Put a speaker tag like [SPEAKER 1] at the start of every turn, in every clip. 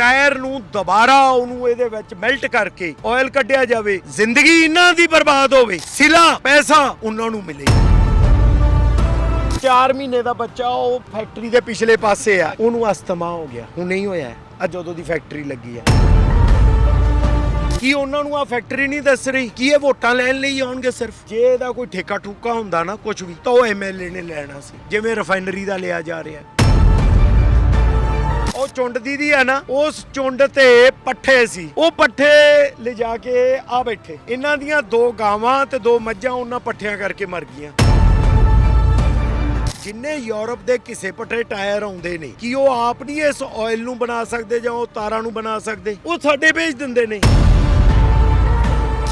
[SPEAKER 1] Tyre ਨੂੰ ਦੁਬਾਰਾ ਉਹਨੂੰ ਇਹਦੇ ਵਿੱਚ ਮੈਲਟ ਕਰਕੇ ਆਇਲ ਕੱਢਿਆ ਜਾਵੇ, ਜ਼ਿੰਦਗੀ ਇਹਨਾਂ ਦੀ ਬਰਬਾਦ ਹੋਵੇ, ਸਿਲਾ, ਪੈਸਾ ਉਹਨਾਂ ਨੂੰ ਮਿਲੇ। 4 ਮਹੀਨੇ ਦਾ ਬੱਚਾ, ਉਹ ਫੈਕਟਰੀ ਦੇ ਪਿਛਲੇ ਪਾਸੇ ਆ, ਉਹਨੂੰ ਅਸਥਮਾ ਹੋ ਗਿਆ, ਹੁਣ ਨਹੀਂ ਹੋਇਆ ਆ ਜਦੋਂ ਦੀ ਫੈਕਟਰੀ ਲੱਗੀ ਆ। ਕੀ ਉਹਨਾਂ ਨੂੰ ਆ ਫੈਕਟਰੀ ਨਹੀਂ ਦੱਸ ਰਹੀ? ਕੀ ਇਹ ਵੋਟਾਂ ਲੈਣ ਲਈ ਆਉਣਗੇ ਸਿਰਫ? ਜੇ ਇਹਦਾ ਕੋਈ ਠੇਕਾ ਠੂਕਾ ਹੁੰਦਾ ਨਾ ਕੁਝ ਵੀ, ਤਾਂ ਉਹ ਐਮਐਲਏ ਨੇ ਲੈਣਾ ਸੀ, ਜਿਵੇਂ ਰਿਫਾਈਨਰੀ ਦਾ ਲਿਆ ਜਾ ਰਿਹਾ। ਉਹ ਚੁੰਡ ਦੀ ਦੀ ਹੈ ਨਾ, ਉਸ ਚੁੰਡ ਤੇ ਪੱਠੇ ਸੀ। ਉਹ ਪੱਠੇ ਲਿਜਾ ਕੇ ਆ ਬੈਠੇ। ਇਹਨਾਂ ਦੀਆਂ ਦੋ ਗਾਵਾਂ ਤੇ ਦੋ ਮੱਝਾਂ ਉਹਨਾਂ ਪੱਠਿਆਂ ਕਰਕੇ ਮਰ ਗਈਆਂ। ਜਿੰਨੇ ਯੂਰਪ ਦੇ ਕਿਸੇ ਪੱਠੇ ਟਾਇਰ ਆਉਂਦੇ ਨੇ, ਕਿ ਉਹ ਆਪ ਨਹੀਂ ਇਸ ਆਇਲ ਨੂੰ ਬਣਾ ਸਕਦੇ ਜਾਂ ਉਹ ਤਾਰਾਂ ਨੂੰ ਬਣਾ ਸਕਦੇ? ਉਹ ਸਾਡੇ ਭੇਜ ਦਿੰਦੇ ਨੇ।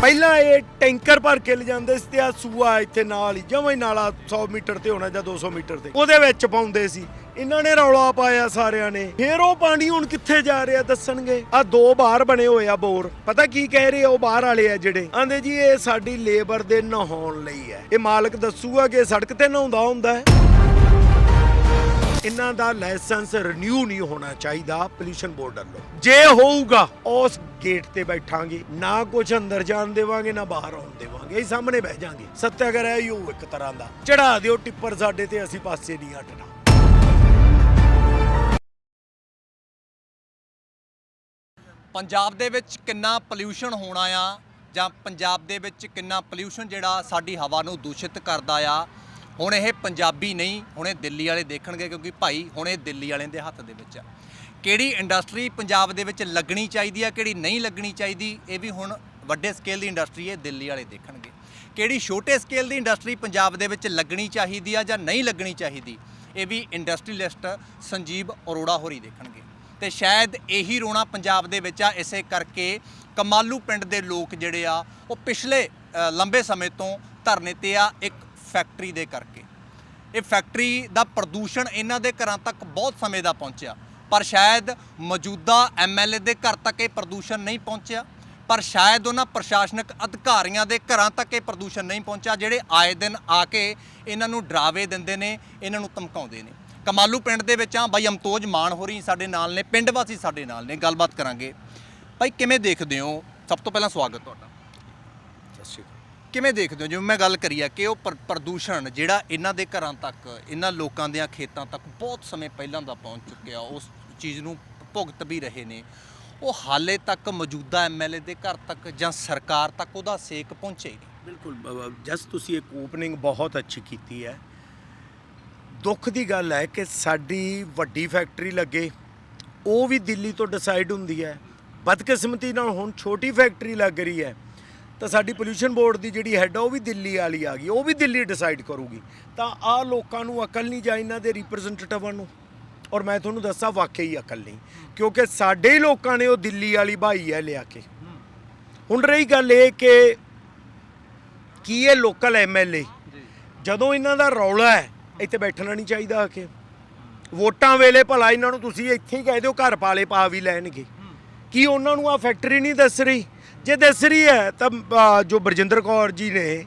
[SPEAKER 1] ਪਹਿਲਾਂ ਇਹ ਟੈਂਕਰ ਭਰ ਕੇ ਲਿਜਾਂਦੇ ਸੀ ਤੇ ਆ ਸੂਆ ਇੱਥੇ ਨਾਲ ਹੀ ਜਮਾਂ ਹੀ ਨਾਲਾ 100 ਮੀਟਰ ਤੇ ਹੋਣਾ ਜਾਂ 200 ਮੀਟਰ ਤੇ। ਉਹਦੇ ਵਿੱਚ ਪਾਉਂਦੇ ਸੀ। ਇਹਨਾਂ ਨੇ ਰੌਲਾ ਪਾਇਆ ਸਾਰਿਆਂ ਨੇ। ਫੇਰ ਉਹ ਪਾਣੀ ਹੁਣ ਕਿੱਥੇ ਜਾ ਰਿਹਾ ਦੱਸਣਗੇ? ਆ ਦੋ ਬਾਹਰ ਬਣੇ ਹੋਏ ਆ ਬੋਰ। ਪਤਾ ਕੀ ਕਹਿ ਰਹੇ ਆ? ਉਹ ਬਾਹਰ ਵਾਲੇ ਆ ਜਿਹੜੇ। ਆਂਦੇ ਜੀ, ਇਹ ਸਾਡੀ ਲੇਬਰ ਦੇ ਨਹਾਉਣ ਲਈ ਹੈ। ਇਹ ਮਾਲਕ ਦੱਸੂਗਾ ਕਿ ਸੜਕ ਤੇ ਨਹਾਉਂਦਾ ਹੁੰਦਾ ਹੈ। ਇਹਨਾਂ ਦਾ ਲਾਇਸੈਂਸ ਰੀਨਿਊ ਨਹੀਂ ਹੋਣਾ ਚਾਹੀਦਾ ਪੋਲੂਸ਼ਨ ਬੋਰਡ ਵੱਲੋਂ। ਜੇ ਹੋਊਗਾ। ਉਸ ਗੇਟ ਤੇ ਬੈਠਾਂਗੇ ਨਾ ਕੁਝ ਅੰਦਰ ਜਾਣ ਦੇਵਾਂਗੇ ਨਾ ਬਾਹਰ ਆਉਣ ਦੇਵਾਂਗੇ। ਇਹ ਸਾਹਮਣੇ ਬਹਿ ਜਾਾਂਗੇ। ਸੱਤਿਆਗ੍ਰਹਿ ਹੈ ਉਹ ਇੱਕ ਤਰ੍ਹਾਂ ਦਾ। ਚੜਾ ਦਿਓ ਟਿੱਪਰ ਸਾਡੇ ਤੇ ਅਸੀਂ ਪਾਸੇ ਨਹੀਂ ਹਟਣਾ।
[SPEAKER 2] ਪੰਜਾਬ ਦੇ ਵਿੱਚ ਕਿੰਨਾ ਪੋਲਿਊਸ਼ਨ ਹੋਣਾ ਆ ਜਾਂ ਪੰਜਾਬ ਦੇ ਵਿੱਚ ਕਿੰਨਾ ਪੋਲਿਊਸ਼ਨ ਜਿਹੜਾ ਸਾਡੀ ਹਵਾ ਨੂੰ ਦੂਸ਼ਿਤ ਕਰਦਾ ਆ ਹੁਣ ਇਹ ਪੰਜਾਬੀ ਨਹੀਂ, ਹੁਣ ਇਹ ਦਿੱਲੀ ਵਾਲੇ ਦੇਖਣਗੇ ਕਿਉਂਕਿ ਭਾਈ ਹੁਣ ਇਹ ਦਿੱਲੀ ਵਾਲਿਆਂ ਦੇ ਹੱਥ ਦੇ ਵਿੱਚ ਆ। ਕਿਹੜੀ ਇੰਡਸਟਰੀ ਪੰਜਾਬ ਦੇ ਵਿੱਚ ਲੱਗਣੀ ਚਾਹੀਦੀ ਆ, ਕਿਹੜੀ ਨਹੀਂ ਲੱਗਣੀ ਚਾਹੀਦੀ, ਇਹ ਵੀ ਹੁਣ ਵੱਡੇ ਸਕੇਲ ਦੀ ਇੰਡਸਟਰੀ ਇਹ ਦਿੱਲੀ ਵਾਲੇ ਦੇਖਣਗੇ। ਕਿਹੜੀ ਛੋਟੇ ਸਕੇਲ ਦੀ ਇੰਡਸਟਰੀ ਪੰਜਾਬ ਦੇ ਵਿੱਚ ਲੱਗਣੀ ਚਾਹੀਦੀ ਆ ਜਾਂ ਨਹੀਂ ਲੱਗਣੀ ਚਾਹੀਦੀ, ਇਹ ਵੀ ਇੰਡਸਟਰੀਲਿਸਟ ਸੰਜੀਵ ਅਰੋੜਾ ਹੋਰੀ ਦੇਖਣਗੇ। ਤੇ ਸ਼ਾਇਦ ਇਹੀ ਰੋਣਾ ਪੰਜਾਬ ਦੇ ਵਿੱਚ ਆ, ਇਸੇ ਕਰਕੇ ਕਮਾਲੂ ਪਿੰਡ ਦੇ ਲੋਕ ਜਿਹੜੇ ਆ, ਉਹ ਪਿਛਲੇ ਲੰਬੇ ਸਮੇਂ ਤੋਂ ਧਰਨੇ ਤੇ ਆ, ਇੱਕ ਫੈਕਟਰੀ ਦੇ ਕਰਕੇ। ਇਹ ਫੈਕਟਰੀ ਦਾ ਪ੍ਰਦੂਸ਼ਣ ਇਹਨਾਂ ਦੇ ਘਰਾਂ ਤੱਕ ਬਹੁਤ ਸਮੇਂ ਦਾ ਪਹੁੰਚਿਆ। ਪਰ ਸ਼ਾਇਦ ਮੌਜੂਦਾ ਐਮਐਲਏ ਦੇ ਘਰ ਤੱਕ ਇਹ ਪ੍ਰਦੂਸ਼ਣ ਨਹੀਂ ਪਹੁੰਚਿਆ। ਪਰ ਸ਼ਾਇਦ ਉਹਨਾਂ ਪ੍ਰਸ਼ਾਸਨਿਕ ਅਧਿਕਾਰੀਆਂ ਦੇ ਘਰਾਂ ਤੱਕ ਇਹ ਪ੍ਰਦੂਸ਼ਣ ਨਹੀਂ ਪਹੁੰਚਿਆ, ਜਿਹੜੇ ਆਏ ਦਿਨ ਆ ਕੇ ਇਹਨਾਂ ਨੂੰ ਡਰਾਵੇ ਦਿੰਦੇ ਨੇ, ਇਹਨਾਂ ਨੂੰ ਧਮਕਾਉਂਦੇ ਨੇ। ਕਮਾਲੂ ਪਿੰਡ ਦੇ ਵਿੱਚ ਆ ਬਾਈ, ਅਮਤੋਜ ਮਾਨ ਹੋਰੀ ਸਾਡੇ ਨਾਲ ਨੇ, ਪਿੰਡ ਵਾਸੀ ਸਾਡੇ ਨਾਲ ਨੇ, ਗੱਲਬਾਤ ਕਰਾਂਗੇ। ਭਾਈ ਕਿਵੇਂ ਦੇਖਦੇ ਹੋ? ਸਭ ਤੋਂ ਪਹਿਲਾਂ ਸਵਾਗਤ ਤੁਹਾਡਾ। ਕਿਵੇਂ ਦੇਖਦੇ ਹੋ? ਜਿਵੇਂ ਮੈਂ ਗੱਲ ਕਰੀ ਆ ਕਿ ਉਹ ਪ੍ਰ- ਪ੍ਰਦੂਸ਼ਣ ਜਿਹੜਾ ਇਹਨਾਂ ਦੇ ਘਰਾਂ ਤੱਕ, ਇਹਨਾਂ ਲੋਕਾਂ ਦੇ ਖੇਤਾਂ ਤੱਕ ਬਹੁਤ ਸਮੇਂ ਪਹਿਲਾਂ ਦਾ ਪਹੁੰਚ ਚੁੱਕਿਆ, ਉਸ ਚੀਜ਼ ਨੂੰ ਭੁਗਤ ਵੀ ਰਹੇ ਨੇ। ਉਹ ਹਾਲੇ ਤੱਕ ਮੌਜੂਦਾ ਐਮਐਲਏ ਦੇ ਘਰ ਤੱਕ ਜਾਂ ਸਰਕਾਰ ਤੱਕ ਉਹਦਾ ਸੇਕ ਪਹੁੰਚੇ ਨਹੀਂ।
[SPEAKER 1] ਬਿਲਕੁਲ ਜਸ ਤੁਸੀਂ ਇੱਕ ਓਪਨਿੰਗ ਬਹੁਤ ਅੱਛੀ ਕੀਤੀ ਹੈ। ਦੁੱਖ ਦੀ ਗੱਲ ਹੈ ਕਿ ਸਾਡੀ ਵੱਡੀ ਫੈਕਟਰੀ ਲੱਗੇ, ਉਹ ਵੀ ਦਿੱਲੀ ਤੋਂ ਡਿਸਾਈਡ ਹੁੰਦੀ ਹੈ। ਬਦਕਿਸਮਤੀ ਨਾਲ ਹੁਣ ਛੋਟੀ ਫੈਕਟਰੀ ਲੱਗ ਰਹੀ ਹੈ। ਤਾਂ ਸਾਡੀ ਪੋਲੂਸ਼ਨ ਬੋਰਡ ਦੀ ਜਿਹੜੀ ਹੈੱਡ ਆ ਉਹ ਵੀ ਦਿੱਲੀ ਵਾਲੀ ਆ ਗਈ ਉਹ ਵੀ ਦਿੱਲੀ ਡਿਸਾਈਡ ਕਰੂਗੀ। ਤਾਂ ਆ ਲੋਕਾਂ ਨੂੰ ਅਕਲ ਨਹੀਂ ਜਾਂ ਇਹਨਾਂ ਦੇ ਰਿਪਰੈਜ਼ੈਂਟੇਟਿਵਾਂ ਨੂੰ? ਔਰ ਮੈਂ ਤੁਹਾਨੂੰ ਦੱਸਾਂ ਵਾਕਈ ਅਕਲ ਨਹੀਂ। ਕਿਉਂਕਿ ਸਾਡੇ ਹੀ ਲੋਕਾਂ ਨੇ ਉਹ ਦਿੱਲੀ ਵਾਲੀ ਭਾਈ ਹੈ ਲਿਆ ਕੇ। ਹੁਣ ਰਹੀ ਗੱਲ ਇਹ ਕਿ ਕੀ ਇਹ ਲੋਕਲ ਐਮਐਲਏ ਜਦੋਂ ਇਹਨਾਂ ਦਾ ਰੌਲਾ ਹੈ ਇੱਥੇ ਬੈਠਣਾ ਨਹੀਂ ਚਾਹੀਦਾ ਆ ਕੇ। ਵੋਟਾਂ ਵੇਲੇ ਭਲਾ ਇਹਨਾਂ ਨੂੰ ਤੁਸੀਂ ਇੱਥੇ ਹੀ ਕਹਿ ਦਿਓ ਘਰ ਪਾਲੇ ਪਾ ਵੀ ਲੈਣਗੇ। ਕੀ ਉਹਨਾਂ ਨੂੰ ਆ ਫੈਕਟਰੀ ਨਹੀਂ ਦੱਸ ਰਹੀ? ਜੇ ਦੱਸ ਰਹੀ ਹੈ ਤਾਂ ਆ, ਜੋ ਬਰਜਿੰਦਰ ਕੌਰ ਜੀ ਨੇ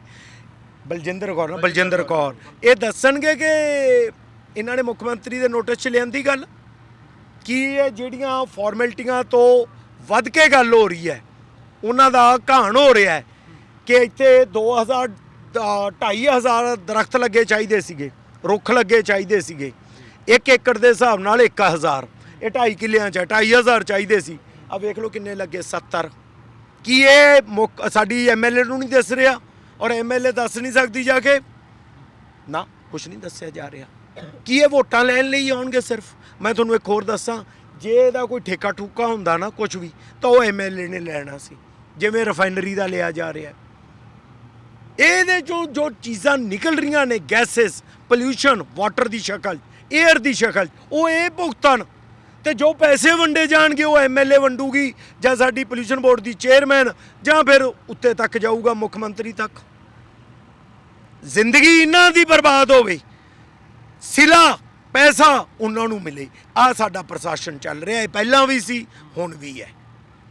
[SPEAKER 1] ਬਲਜਿੰਦਰ ਕੌਰ ਨਾ ਬਲਜਿੰਦਰ ਕੌਰ ਇਹ ਦੱਸਣਗੇ ਕਿ ਇਹਨਾਂ ਨੇ ਮੁੱਖ ਮੰਤਰੀ ਦੇ ਨੋਟਿਸ 'ਚ ਲਿਆਂਦੀ ਗੱਲ? ਕੀ ਇਹ ਜਿਹੜੀਆਂ ਫਾਰਮੈਲਿਟੀਆਂ ਤੋਂ ਵੱਧ ਕੇ ਗੱਲ ਹੋ ਰਹੀ ਹੈ? ਉਹਨਾਂ ਦਾ ਘਾਣ ਹੋ ਰਿਹਾ ਹੈ ਕਿ ਇੱਥੇ 2000 2500 ਦਰਖਤ ਲੱਗੇ ਚਾਹੀਦੇ ਸੀਗੇ ਰੁੱਖ ਲੱਗੇ ਚਾਹੀਦੇ ਸੀਗੇ। 1 ਏਕੜ ਦੇ ਹਿਸਾਬ ਨਾਲ 1000 ਇਹ 2.5 ਕਿੱਲਿਆਂ ਚ 2500 ਚਾਹੀਦੇ ਸੀ। ਆ ਵੇਖ ਲਓ ਕਿੰਨੇ ਲੱਗੇ 70 ਕੀ ਇਹ ਮੁੱਖ- ਸਾਡੀ ਐਮਐਲਏ ਨੂੰ ਨਹੀਂ ਦੱਸ ਰਿਹਾ ਔਰ ਐਮਐਲਏ ਦੱਸ ਨਹੀਂ ਸਕਦੀ ਜਾ ਕੇ? ਨਾ ਕੁਝ ਨਹੀਂ ਦੱਸਿਆ ਜਾ ਰਿਹਾ। ਕੀ ਇਹ ਵੋਟਾਂ ਲੈਣ ਲਈ ਆਉਣਗੇ ਸਿਰਫ? ਮੈਂ ਤੁਹਾਨੂੰ ਇੱਕ ਹੋਰ ਦੱਸਾਂ, ਜੇ ਇਹਦਾ ਕੋਈ ਠੇਕਾ ਠੂਕਾ ਹੁੰਦਾ ਨਾ ਕੁਝ ਵੀ, ਤਾਂ ਉਹ ਐਮਐਲਏ ਨੇ ਲੈਣਾ ਸੀ, ਜਿਵੇਂ ਰਿਫਾਈਨਰੀ ਦਾ ਲਿਆ ਜਾ ਰਿਹਾ। ਇਹਦੇ ਜੋ ਜੋ ਚੀਜ਼ਾਂ ਨਿਕਲ ਰਹੀਆਂ ਨੇ ਗੈਸਸ ਪੋਲਿਊਸ਼ਨ ਵਾਟਰ ਦੀ ਸ਼ਕਲ 에ਅਰ ਦੀ ਸ਼ਕਲ, ਉਹ ਇਹ ਭੁਗਤਣ। ਤੇ ਜੋ ਪੈਸੇ ਵੰਡੇ ਜਾਣਗੇ ਉਹ ਐਮਐਲਏ ਵੰਡੂਗੀ ਜਾਂ ਸਾਡੀ ਪੋਲਿਊਸ਼ਨ ਬੋਰਡ ਦੀ ਚੇਅਰਮੈਨ ਜਾਂ ਫਿਰ ਉੱਤੇ ਤੱਕ ਜਾਊਗਾ ਮੁੱਖ ਮੰਤਰੀ ਤੱਕ। ਜ਼ਿੰਦਗੀ ਇਹਨਾਂ ਦੀ ਬਰਬਾਦ ਹੋਵੇ, ਸਿਲਾ, ਪੈਸਾ ਉਹਨਾਂ ਨੂੰ ਮਿਲੇ। ਆ ਸਾਡਾ ਪ੍ਰਸ਼ਾਸਨ ਚੱਲ ਰਿਹਾ ਹੈ, ਪਹਿਲਾਂ ਵੀ ਸੀ, ਹੁਣ ਵੀ ਹੈ।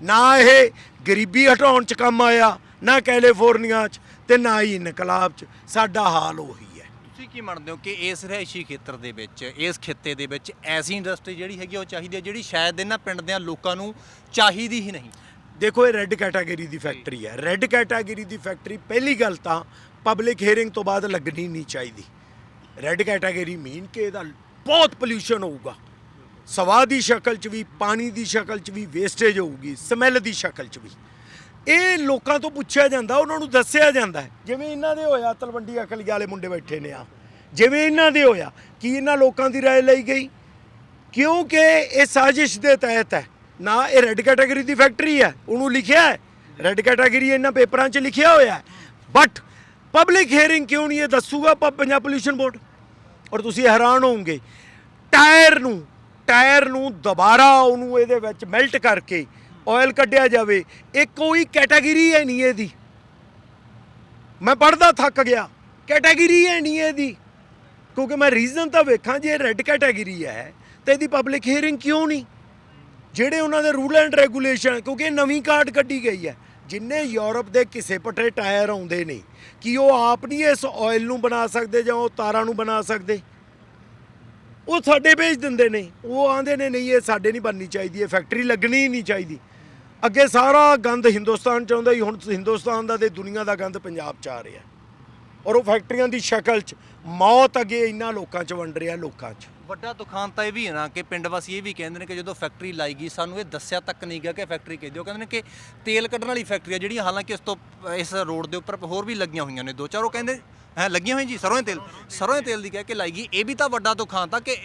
[SPEAKER 1] ਨਾ ਇਹ ਗਰੀਬੀ ਹਟਾਉਣ ਚ ਕੰਮ ਆਇਆ, ਨਾ ਕੈਲੀਫੋਰਨੀਆ ਚ ਤੇ ਨਾ ਹੀ ਇਨਕਲਾਬ ਚ। ਸਾਡਾ ਹਾਲ ਉਹੀ
[SPEAKER 2] ਤੁਸੀਂ ਕੀ ਮੰਨਦੇ ਹੋ ਕਿ ਇਸ ਰਿਹਾਇਸ਼ੀ ਖੇਤਰ ਦੇ ਵਿੱਚ, ਇਸ ਖਿੱਤੇ ਦੇ ਵਿੱਚ ਐਸੀ ਇੰਡਸਟਰੀ ਜਿਹੜੀ ਹੈਗੀ ਆ ਉਹ ਚਾਹੀਦੀ ਹੈ ਜਿਹੜੀ ਸ਼ਾਇਦ ਇਹਨਾਂ ਪਿੰਡ ਦੇ ਲੋਕਾਂ ਨੂੰ ਚਾਹੀਦੀ ਹੀ ਨਹੀਂ?
[SPEAKER 1] ਦੇਖੋ, ਇਹ ਰੈੱਡ ਕੈਟਾਗਰੀ ਦੀ ਫੈਕਟਰੀ ਹੈ। ਰੈੱਡ ਕੈਟਾਗਰੀ ਦੀ ਫੈਕਟਰੀ ਪਹਿਲੀ ਗੱਲ ਤਾਂ ਪਬਲਿਕ ਹੀਅਰਿੰਗ ਤੋਂ ਬਾਅਦ ਲੱਗਣੀ ਨਹੀਂ ਚਾਹੀਦੀ। ਰੈੱਡ ਕੈਟਾਗਰੀ ਮੀਨ ਕਿ ਇਹਦਾ ਬਹੁਤ ਪੋਲਿਊਸ਼ਨ ਹੋਊਗਾ। ਸਵਾਹ ਦੀ ਸ਼ਕਲ 'ਚ ਵੀ, ਪਾਣੀ ਦੀ ਸ਼ਕਲ 'ਚ ਵੀ ਵੇਸਟੇਜ ਹੋਊਗੀ ਸਮੈਲ ਦੀ ਸ਼ਕਲ 'ਚ ਵੀ। ਇਹ ਲੋਕਾਂ ਤੋਂ ਪੁੱਛਿਆ ਜਾਂਦਾ ਉਹਨਾਂ ਨੂੰ ਦੱਸਿਆ ਜਾਂਦਾ ਹੈ। ਜਿਵੇਂ ਇਹਨਾਂ ਦੇ ਹੋਇਆ ਤਲਵੰਡੀ ਅਕਲੀ ਵਾਲੇ ਮੁੰਡੇ ਬੈਠੇ ਨੇ ਆ ਜਿਵੇਂ ਇਹਨਾਂ ਦੇ ਹੋਇਆ ਕੀ ਇਹਨਾਂ ਲੋਕਾਂ ਦੀ رائے ਲਈ ਗਈ ਕਿਉਂਕਿ ਇਹ ਸਾਜ਼ਿਸ਼ ਦੇ ਤਹਿਤ ਹੈ ਨਾ ਇਹ ਰੈੱਡ ਕੈਟਾਗਰੀ ਦੀ ਫੈਕਟਰੀ ਹੈ ਉਹਨੂੰ ਲਿਖਿਆ ਹੈ ਰੈੱਡ ਕੈਟਾਗਰੀ ਇਹਨਾਂ ਪੇਪਰਾਂ 'ਚ ਲਿਖਿਆ ਹੋਇਆ ਹੈ ਬਟ ਪਬਲਿਕ ਹੀਅਰਿੰਗ ਕਿਉਂ ਨਹੀਂ ਇਹ ਦੱਸੂਗਾ ਪ- ਪੰਜਾਬ ਪੋਲਿਊਸ਼ਨ ਬੋਰਡ ਔਰ ਤੁਸੀਂ ਹੈਰਾਨ ਹੋਵੋਗੇ ਟਾਇਰ ਨੂੰ ਟਾਇਰ ਨੂੰ ਦੁਬਾਰਾ ਉਹਨੂੰ ਇਹਦੇ ਵਿੱਚ ਮੈਲਟ ਕਰਕੇ ਆਇਲ ਕੱਢਿਆ ਜਾਵੇ, ਇਹ ਕੋਈ ਕੈਟਾਗਰੀ ਹੈ ਨਹੀਂ ਇਹਦੀ। ਮੈਂ ਪੜਦਾ ਥੱਕ ਗਿਆ ਕੈਟਾਗਰੀ ਹੈ ਨਹੀਂ ਇਹਦੀ। ਕਿਉਂਕਿ ਮੈਂ ਰੀਜ਼ਨ ਤਾਂ ਵੇਖਾਂ ਜੇ ਰੈੱਡ ਕੈਟਾਗਰੀ ਹੈ, ਤੇ ਇਹਦੀ ਪਬਲਿਕ ਹੀਅਰਿੰਗ ਕਿਉਂ ਨਹੀਂ? ਜਿਹੜੇ ਉਹਨਾਂ ਦੇ ਰੂਲ ਐਂਡ ਰੈਗੂਲੇਸ਼ਨ ਕਿਉਂਕਿ ਇਹ ਨਵੀਂ ਕਾਰਡ ਕੱਢੀ ਗਈ ਹੈ। ਜਿੰਨੇ ਯੂਰਪ ਦੇ ਕਿਸੇ ਪਟੇ ਟਾਇਰ ਆਉਂਦੇ ਨੇ, ਕਿ ਉਹ ਆਪ ਨਹੀਂ ਇਸ ਆਇਲ ਨੂੰ ਬਣਾ ਸਕਦੇ ਜਾਂ ਉਹ ਤਾਰਾਂ ਨੂੰ ਬਣਾ ਸਕਦੇ? ਉਹ ਸਾਡੇ ਭੇਜ ਦਿੰਦੇ ਨੇ, ਉਹ ਆਂਦੇ ਨੇ, ਨਹੀਂ, ਇਹ ਸਾਡੇ ਨਹੀਂ ਬਣਨੀ ਚਾਹੀਦੀ, ਇਹ ਫੈਕਟਰੀ ਲੱਗਣੀ ਹੀ ਨਹੀਂ ਚਾਹੀਦੀ। ਅੱਗੇ ਸਾਰਾ ਗੰਦ ਹਿੰਦੁਸਤਾਨ ਚ ਆਉਂਦਾ ਹੀ ਹੁਣ ਹਿੰਦੁਸਤਾਨ ਦਾ ਤੇ ਦੁਨੀਆ ਦਾ ਗੰਦ ਪੰਜਾਬ ਚ ਆ ਰਿਹਾ। ਔਰ ਉਹ ਫੈਕਟਰੀਆਂ ਦੀ ਸ਼ਕਲ ਚ ਮੌਤ ਅੱਗੇ ਇਹਨਾਂ ਲੋਕਾਂ ਚ ਵੰਡ ਰਿਹਾ ਲੋਕਾਂ ਚ।
[SPEAKER 2] ਵੱਡਾ ਦੁਖਾਂਤ ਤਾਂ ਇਹ ਵੀ ਹੈ ਨਾ ਕਿ ਪਿੰਡ ਵਾਸੀ ਇਹ ਵੀ ਕਹਿੰਦੇ ਨੇ ਕਿ ਜਦੋਂ ਫੈਕਟਰੀ ਲਾਈ ਗਈ ਸਾਨੂੰ ਇਹ ਦੱਸਿਆ ਤੱਕ ਨਹੀਂ ਗਿਆ ਕਿ ਫੈਕਟਰੀ ਕਿਹਦੀ ਉਹ ਕਹਿੰਦੇ ਨੇ ਕਿ ਤੇਲ ਕੱਢਣ ਵਾਲੀ ਫੈਕਟਰੀ ਆ ਜਿਹੜੀਆਂ ਹਾਲਾਂਕਿ ਇਸ ਤੋਂ ਇਸ ਰੋਡ ਦੇ ਉੱਪਰ ਹੋਰ ਵੀ ਲੱਗੀਆਂ ਹੋਈਆਂ ਨੇ ਦੋ ਚਾਰ ਉਹ ਕਹਿੰਦੇ ਹੈ ਲੱਗੀਆਂ ਹੋਈਆਂ ਜੀ ਸਰੋਂ ਦੇ ਤੇਲ ਸਰੋਂ ਦੇ ਤੇਲ ਦੀ ਕਹਿ ਕੇ ਲਾਈ ਗਈ। ਇਹ ਵੀ ਤਾਂ ਵੱਡਾ ਦੁਖਾਂਤ ਆ ਕਿ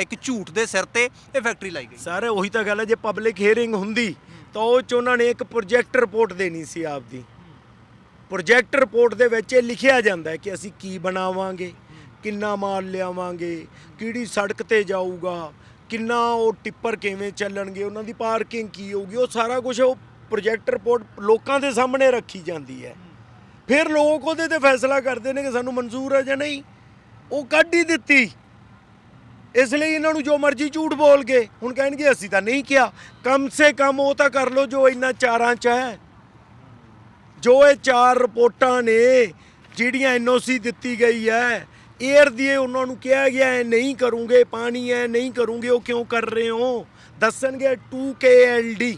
[SPEAKER 2] ਇੱਕ ਝੂਠ ਦੇ ਸਿਰ ਤੇ ਇਹ ਫੈਕਟਰੀ ਲਾਈ ਗਈ।
[SPEAKER 1] ਸਾਰੇ ਉਹੀ ਤਾਂ ਗੱਲ ਹੈ ਜੇ ਪਬਲਿਕ ਹੀਅਰਿੰਗ ਹੁੰਦੀ ਤਾਂ ਉਹ ਚ ਉਹਨਾਂ ਨੇ ਇੱਕ ਪ੍ਰੋਜੈਕਟ ਰਿਪੋਰਟ ਦੇਣੀ ਸੀ ਆਪਦੀ। ਪ੍ਰੋਜੈਕਟ ਰਿਪੋਰਟ ਦੇ ਵਿੱਚ ਇਹ ਲਿਖਿਆ ਜਾਂਦਾ ਹੈ ਕਿ ਅਸੀਂ ਕੀ ਬਣਾਵਾਂਗੇ, ਕਿੰਨਾ ਮਾਲ ਲਿਆਵਾਂਗੇ, ਕਿਹੜੀ ਸੜਕ ਤੇ ਜਾਊਗਾ, ਕਿੰਨਾ ਉਹ ਟਿੱਪਰ ਕਿਵੇਂ ਚੱਲਣਗੇ, ਉਹਨਾਂ ਦੀ ਪਾਰਕਿੰਗ ਕੀ ਹੋਊਗੀ, ਉਹ ਸਾਰਾ ਕੁਝ ਉਹ ਪ੍ਰੋਜੈਕਟ ਰਿਪੋਰਟ ਲੋਕਾਂ ਦੇ ਸਾਹਮਣੇ ਰੱਖੀ ਜਾਂਦੀ ਹੈ। ਫਿਰ ਲੋਕ ਉਹਦੇ ਤੇ ਫੈਸਲਾ ਕਰਦੇ ਨੇ ਕਿ ਸਾਨੂੰ ਮਨਜ਼ੂਰ ਹੈ ਜਾਂ ਨਹੀਂ। ਉਹ ਕੱਢ ਹੀ ਦਿੱਤੀ। ਇਸ ਲਈ ਇਹਨਾਂ ਨੂੰ ਜੋ ਮਰਜ਼ੀ ਝੂਠ ਬੋਲ ਕੇ ਹੁਣ ਕਹਿਣਗੇ, ਅਸੀਂ ਤਾਂ ਨਹੀਂ ਕਿਹਾ। ਕਮ ਸੇ ਕਮ ਉਹ ਤਾਂ ਕਰ ਲੋ ਜੋ ਇਹਨਾਂ ਚਾਰਾਂ ਚ ਹੈ। ਜੋ ਇਹ ਚਾਰ ਰਿਪੋਰਟਾਂ ਨੇ, ਜਿਹੜੀਆਂ ਐਨਓਸੀ ਦਿੱਤੀ ਗਈ ਹੈ ਏਅਰ ਦੀ ਉਹਨਾਂ ਨੂੰ ਕਿਹਾ ਗਿਆ ਹੈ, ਨਹੀਂ ਕਰੂੰਗੇ, ਪਾਣੀ ਹੈ, ਨਹੀਂ ਕਰੂੰਗੇ, ਉਹ ਕਿਉਂ ਕਰ ਰਹੇ ਹੋ? ਦੱਸਣਗੇ 2KLD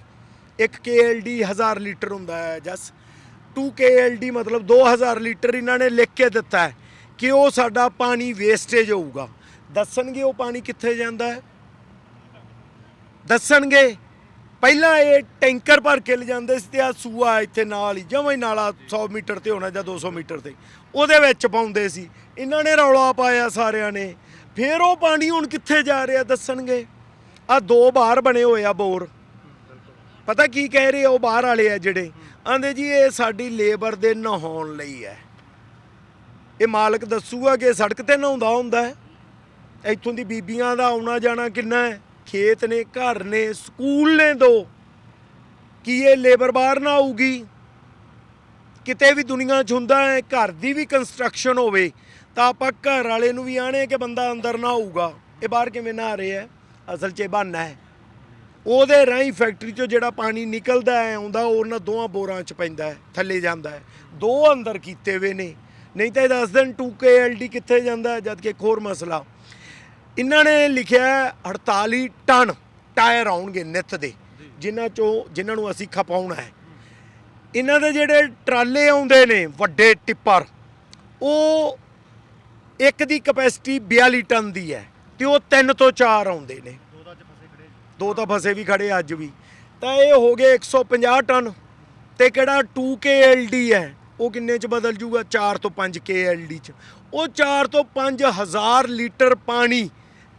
[SPEAKER 1] ਇੱਕ KLD 1000 ਲੀਟਰ ਹੁੰਦਾ ਹੈ, ਜਸ। 2KLD ਮਤਲਬ 2000 ਲੀਟਰ ਇਹਨਾਂ ਨੇ ਲਿਖ ਕੇ ਦਿੱਤਾ ਹੈ ਕਿ ਉਹ ਸਾਡਾ ਪਾਣੀ ਵੇਸਟੇਜ ਹੋਊਗਾ। ਦੱਸਣਗੇ ਉਹ ਪਾਣੀ ਕਿੱਥੇ ਜਾਂਦਾ ਹੈ? ਦੱਸਣਗੇ। ਪਹਿਲਾਂ ਇਹ ਟੈਂਕਰ ਭਰ ਕੇ ਲਿਜਾਂਦੇ ਸੀ ਤੇ ਆ ਸੂਆ ਇੱਥੇ ਨਾਲ ਹੀ, ਜਮਾਂ ਹੀ ਨਾਲਾ 100 ਮੀਟਰ ਤੇ ਹੋਣਾ ਜਾਂ 200 ਮੀਟਰ ਤੇ। ਉਹਦੇ ਵਿੱਚ ਪਾਉਂਦੇ ਸੀ। ਇਹਨਾਂ ਨੇ ਰੌਲਾ ਪਾਇਆ ਸਾਰਿਆਂ ਨੇ। ਫਿਰ ਉਹ ਪਾਣੀ ਹੁਣ ਕਿੱਥੇ ਜਾ ਰਿਹਾ ਦੱਸਣਗੇ। ਆ ਦੋ ਬਾਹਰ ਬਣੇ ਹੋਏ ਆ ਬੋਰ। ਪਤਾ ਕੀ ਕਹਿ ਰਹੇ ਉਹ ਬਾਹਰ ਵਾਲੇ ਆ ਜਿਹੜੇ। ਆਂਦੇ ਜੀ, ਇਹ ਸਾਡੀ ਲੇਬਰ ਦੇ ਨਹਾਉਣ ਲਈ ਹੈ। ਇਹ ਮਾਲਕ ਦੱਸੂਗਾ ਕਿ ਇਹ ਸੜਕ ਤੇ ਨਹਾਉਂਦਾ ਹੁੰਦਾ ਹੈ। ਇੱਥੋਂ ਦੀ ਬੀਬੀਆਂ ਦਾ ਆਉਣਾ ਜਾਣਾ ਕਿੰਨਾ ਹੈ? ਖੇਤ ਨੇ, ਘਰ ਨੇ, ਸਕੂਲ ਨੇ ਦੋ। ਕੀ ਇਹ ਲੇਬਰ ਬਾਹਰ ਨਾ ਆਊਗੀ? ਕਿਤੇ ਵੀ ਦੁਨੀਆ 'ਚ ਹੁੰਦਾ ਹੈ, ਘਰ ਦੀ ਵੀ ਕੰਸਟਰਕਸ਼ਨ ਹੋਵੇ, ਤਾਂ ਆਪਾਂ ਘਰ ਵਾਲੇ ਨੂੰ ਵੀ ਆਣੇ ਕਿ ਬੰਦਾ ਅੰਦਰ ਨਾ ਆਊਗਾ। ਇਹ ਬਾਹਰ ਕਿਵੇਂ ਨਾ ਆ ਰਿਹਾ ਹੈ? ਅਸਲ 'ਚ ਇਹ ਬਹਾਨਾ ਹੈ। ਉਹਦੇ ਰਾਹੀਂ ਫੈਕਟਰੀ 'ਚੋਂ ਜਿਹੜਾ ਪਾਣੀ ਨਿਕਲਦਾ ਹੈ, ਆਉਂਦਾ, ਉਹ ਉਹਨਾਂ ਦੋਹਾਂ ਬੋਰਾਂ 'ਚ ਪੈਂਦਾ ਹੈ, ਥੱਲੇ ਜਾਂਦਾ ਹੈ। ਦੋ ਅੰਦਰ ਕੀਤੇ ਹੋਏ ਨੇ। ਨਹੀਂ ਤਾਂ ਇਹ ਦੱਸ ਦੇਣ 2KLD ਕਿੱਥੇ ਜਾਂਦਾ ਹੈ, ਜਦ ਕਿ ਇੱਕ ਹੋਰ ਮਸਲਾ। ਇਹਨਾਂ ਨੇ ਲਿਖਿਆ ਹੈ 48 ਟਨ ਟਾਇਰ ਆਉਣਗੇ ਨਿੱਤ ਦੇ ਜਿਨ੍ਹਾਂ ਚੋਂ ਜਿਨ੍ਹਾਂ ਨੂੰ ਅਸੀਂ ਖਪਾਉਣਾ ਹੈ। ਇਹਨਾਂ ਦੇ ਜਿਹੜੇ ਟਰਾਲੇ ਆਉਂਦੇ ਨੇ ਵੱਡੇ ਟਿੱਪਰ ਉਹ ਇੱਕ ਦੀ ਕਪੈਸਿਟੀ 42 ਟਨ ਦੀ ਹੈ ਤੇ ਉਹ ਤਿੰਨ ਤੋਂ ਚਾਰ ਆਉਂਦੇ ਨੇ। ਦੋ ਤਾਂ ਫਸੇ ਵੀ ਖੜੇ ਅੱਜ ਵੀ। ਤਾਂ ਇਹ ਹੋ ਗਏ 150 ਟਨ ਤੇ ਕਿਹੜਾ 2KLD ਹੈ ਉਹ ਕਿੰਨੇ ਚ ਬਦਲ ਜੂਗਾ? 4 ਤੋਂ 5 KLD ਚ। ਉਹ 4 ਤੋਂ 5000 ਲੀਟਰ ਪਾਣੀ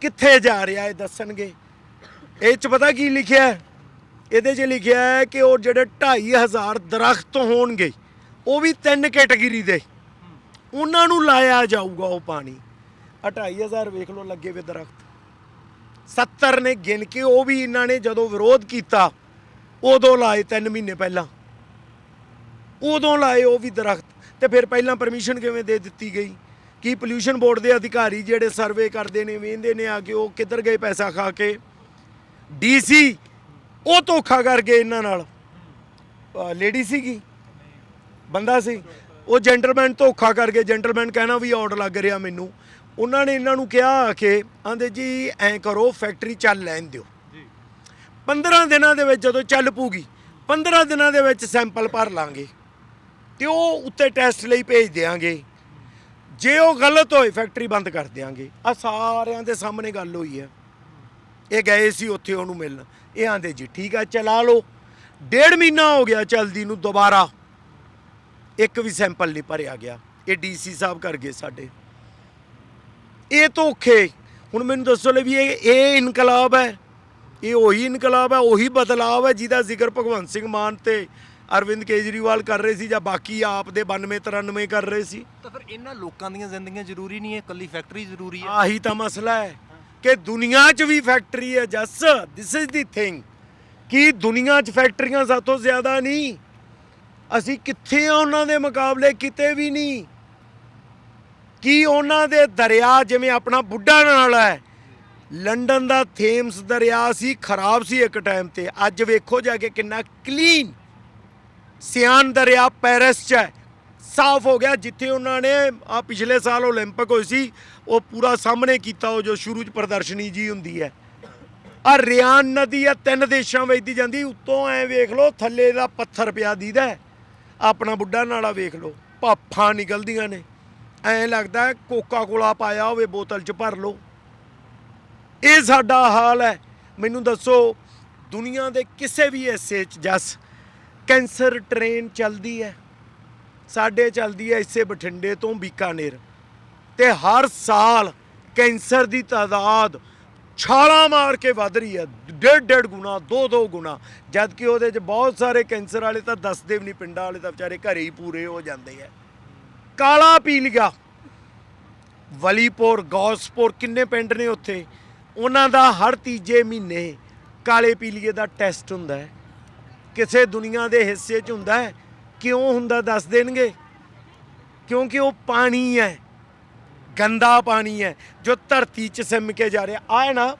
[SPEAKER 1] ਕਿੱਥੇ ਜਾ ਰਿਹਾ ਇਹ ਦੱਸਣਗੇ? ਇਹ ਚ ਪਤਾ ਕੀ ਲਿਖਿਆ ਹੈ? ਇਹਦੇ 'ਚ ਲਿਖਿਆ ਹੈ ਕਿ ਉਹ ਜਿਹੜੇ 2500 ਦਰਖਤ ਹੋਣਗੇ, ਉਹ ਵੀ ਤਿੰਨ ਕੈਟਾਗਰੀ ਦੇ। ਉਹਨਾਂ ਨੂੰ ਲਾਇਆ ਜਾਊਗਾ ਉਹ ਪਾਣੀ। ਆਹ 2500 ਵੇਖ ਲਓ ਲੱਗੇ ਵੇ ਦਰਖਤ। 70 ਨੇ ਗਿਣ ਕੇ ਉਹ ਵੀ ਇਹਨਾਂ ਨੇ ਜਦੋਂ ਵਿਰੋਧ ਕੀਤਾ, ਉਦੋਂ ਲਾਏ 3 ਮਹੀਨੇ ਪਹਿਲਾਂ। ਉਦੋਂ ਲਾਏ ਉਹ ਵੀ ਦਰਖਤ। ਤੇ ਫਿਰ ਪਹਿਲਾਂ ਪਰਮਿਸ਼ਨ ਕਿਵੇਂ ਦੇ ਦਿੱਤੀ ਗਈ? ਕਿ ਪੋਲਿਊਸ਼ਨ ਬੋਰਡ ਦੇ ਅਧਿਕਾਰੀ ਜਿਹੜੇ ਸਰਵੇ ਕਰਦੇ ਨੇ ਵੇਂਦੇ ਨੇ ਆ ਕੇ ਉਹ ਕਿੱਧਰ ਗਏ ਪੈਸਾ ਖਾ ਕੇ? ਡੀਸੀ ਉਹ ਧੋਖਾ ਕਰ ਗਏ ਇਹਨਾਂ ਨਾਲ। ਲੇਡੀ ਸੀਗੀ? ਬੰਦਾ ਸੀ? ਉਹ ਜੈਂਟਲਮੈਨ ਧੋਖਾ ਕਰ ਗਏ। ਜੈਂਟਲਮੈਨ ਕਹਿਣਾ ਵੀ ਆਰਡਰ ਲੱਗ ਰਿਹਾ ਮੈਨੂੰ। ਉਹਨਾਂ ਨੇ ਇਹਨਾਂ ਨੂੰ ਕਿਹਾ ਕਿ, ਆਂਦੇ ਜੀ, ਐਂ ਕਰੋ ਫੈਕਟਰੀ ਚੱਲ ਲੈਣ ਦਿਓ। 15 ਦਿਨਾਂ ਦੇ ਵਿੱਚ ਜਦੋਂ ਚੱਲ ਪੂਗੀ 15 ਦਿਨਾਂ ਦੇ ਵਿੱਚ ਸੈਂਪਲ ਭਰ ਲਾਂਗੇ। ਤੇ ਉਹ ਉੱਤੇ ਟੈਸਟ ਲਈ ਭੇਜ ਦਿਆਂਗੇ। ਜੇ ਉਹ ਗਲਤ ਹੋਏ ਫੈਕਟਰੀ ਬੰਦ ਕਰ ਦਿਆਂਗੇ। ਆ ਸਾਰਿਆਂ ਦੇ ਸਾਹਮਣੇ ਗੱਲ ਹੋਈ ਹੈ। ਇਹ ਗਏ ਸੀ ਉੱਥੇ ਉਹਨੂੰ ਮਿਲਣ। ਇਹ ਆਂਦੇ, ਜੀ, ਠੀਕ ਆ, ਚਲਾ ਲਓ। ਡੇਢ ਮਹੀਨਾ ਹੋ ਗਿਆ ਚਲਦੀ ਨੂੰ ਦੁਬਾਰਾ। ਇੱਕ ਵੀ ਸੈਂਪਲ ਨਹੀਂ ਭਰਿਆ ਗਿਆ। ਇਹ ਡੀਸੀ ਸਾਹਿਬ ਕਰ ਗਏ ਸਾਡੇ। ਇਹ ਧੋਖੇ ਹੁਣ ਮੈਨੂੰ ਦੱਸੋ ਲੈ ਵੀ ਇਹ ਇਹ ਇਨਕਲਾਬ ਹੈ। ਇਹ ਉਹੀ ਇਨਕਲਾਬ ਹੈ, ਉਹੀ ਬਦਲਾਵ ਹੈ ਜਿਹਦਾ ਜ਼ਿਕਰ ਭਗਵੰਤ ਸਿੰਘ ਮਾਨ ਤੇ ਅਰਵਿੰਦ ਕੇਜਰੀਵਾਲ ਕਰ ਰਹੇ ਸੀ ਜਾਂ ਬਾਕੀ ਆਪ ਦੇ 92 93 ਕਰ ਰਹੇ ਸੀ।
[SPEAKER 2] ਤਾਂ ਫਿਰ ਇਹਨਾਂ ਲੋਕਾਂ ਦੀਆਂ ਜ਼ਿੰਦਗੀਆਂ ਜ਼ਰੂਰੀ ਨਹੀਂ ਹੈ ਇਕੱਲੀ ਫੈਕਟਰੀ ਜ਼ਰੂਰੀ ਹੈ।
[SPEAKER 1] ਆਹੀ ਤਾਂ ਮਸਲਾ ਹੈ ਕਿ ਦੁਨੀਆ 'ਚ ਵੀ ਫੈਕਟਰੀ ਹੈ ਜਸ। ਦਿਸ ਇਜ਼ ਦੀ ਥਿੰਗ ਕਿ ਦੁਨੀਆ 'ਚ ਫੈਕਟਰੀਆਂ ਸਾਤੋਂ ਜ਼ਿਆਦਾ ਨਹੀਂ। ਅਸੀਂ ਕਿੱਥੇ ਆ ਉਹਨਾਂ ਦੇ ਮੁਕਾਬਲੇ ਕਿਤੇ ਵੀ ਨਹੀਂ। ਕੀ ਉਹਨਾਂ ਦੇ ਦਰਿਆ ਜਿਵੇਂ ਆਪਣਾ ਬੁੱਢਾ ਨਾਲ ਹੈ ਲੰਡਨ ਦਾ ਥੇਮਸ ਦਰਿਆ ਸੀ ਖਰਾਬ ਸੀ ਇੱਕ ਟਾਈਮ ਤੇ। ਅੱਜ ਵੇਖੋ ਜਾ ਕੇ ਕਿੰਨਾ ਕਲੀਨ ਸਿਆਨ ਦਰਿਆ ਪੈਰਿਸ 'ਚ ਹੈ ਸਾਫ਼ ਹੋ ਗਿਆ ਜਿੱਥੇ ਉਹਨਾਂ ਨੇ ਆ ਪਿਛਲੇ ਸਾਲ 올림픽 ਹੋਈ ਸੀ ਉਹ ਪੂਰਾ ਸਾਹਮਣੇ ਕੀਤਾ ਉਹ ਜੋ ਸ਼ੁਰੂ 'ਚ ਪ੍ਰਦਰਸ਼ਨੀ ਜੀ ਹੁੰਦੀ ਹੈ ਆ ਰਿਆਨ ਨਦੀ ਆ ਤਿੰਨ ਦੇਸ਼ਾਂ ਵਿੱਚ ਦੀ ਜਾਂਦੀ ਉੱਤੋਂ ਐ ਵੇਖ ਲਓ ਥੱਲੇ ਦਾ ਪੱਥਰ ਪਿਆ ਦੀਦਾ ਹੈ। ਆਪਣਾ ਬੁੱਢਾ ਨਾਲਾ ਵੇਖ ਲਓ ਭਾਫਾਂ ਨਿਕਲਦੀਆਂ ਨੇ ਐ ਲੱਗਦਾ ਹੈ ਕੋਕਾ ਕੋਲਾ ਪਾਇਆ ਹੋਵੇ ਬੋਤਲ 'ਚ ਭਰ ਲਓ ਇਹ ਸਾਡਾ ਹਾਲ ਹੈ ਮੈਨੂੰ ਦੱਸੋ ਦੁਨੀਆ ਦੇ ਕਿਸੇ ਵੀ ਹਿੱਸੇ 'ਚ ਜਸ ਕੈਂਸਰ ਟ੍ਰੇਨ ਚੱਲਦੀ ਹੈ। ਸਾਡੇ ਚੱਲਦੀ ਹੈ ਇਸੇ ਬਠਿੰਡੇ ਤੋਂ ਬੀਕਾਨੇਰ। ਤੇ ਹਰ ਸਾਲ ਕੈਂਸਰ ਦੀ ਤਾਦਾਦ ਛਾਲਾਂ ਮਾਰ ਕੇ ਵੱਧ ਰਹੀ ਹੈ। ਡੇਢ ਡੇਢ ਗੁਣਾ, ਦੋ ਦੋ ਗੁਣਾ। ਜਦ ਕਿ ਉਹਦੇ 'ਚ ਬਹੁਤ ਸਾਰੇ ਕੈਂਸਰ ਵਾਲੇ ਤਾਂ ਦੱਸਦੇ ਵੀ ਨਹੀਂ, ਪਿੰਡਾਂ ਵਾਲੇ ਤਾਂ ਵਿਚਾਰੇ ਘਰੇ ਹੀ ਪੂਰੇ ਹੋ ਜਾਂਦੇ ਆ ਕਾਲਾ ਪੀਲੀਆ, ਵਲੀਪੁਰ, ਗੌਸਪੁਰ ਕਿੰਨੇ ਪਿੰਡ ਨੇ ਉੱਥੇ? ਉਹਨਾਂ ਦਾ ਹਰ ਤੀਜੇ ਮਹੀਨੇ ਕਾਲੇ ਪੀਲੀਏ ਦਾ ਟੈਸਟ ਹੁੰਦਾ ਹੈ। ਕਿਸੇ ਦੁਨੀਆ ਦੇ ਹਿੱਸੇ 'ਚ ਹੁੰਦਾ ਹੈ, ਕਿਉਂ ਹੁੰਦਾ ਦੱਸ ਦੇਣਗੇ? ਕਿਉਂਕਿ ਉਹ ਪਾਣੀ ਹੈ, ਗੰਦਾ ਪਾਣੀ ਹੈ, ਜੋ ਧਰਤੀ 'ਚ ਸਿਮ ਕੇ ਜਾ ਰਿਹਾ। ਆ ਨਾ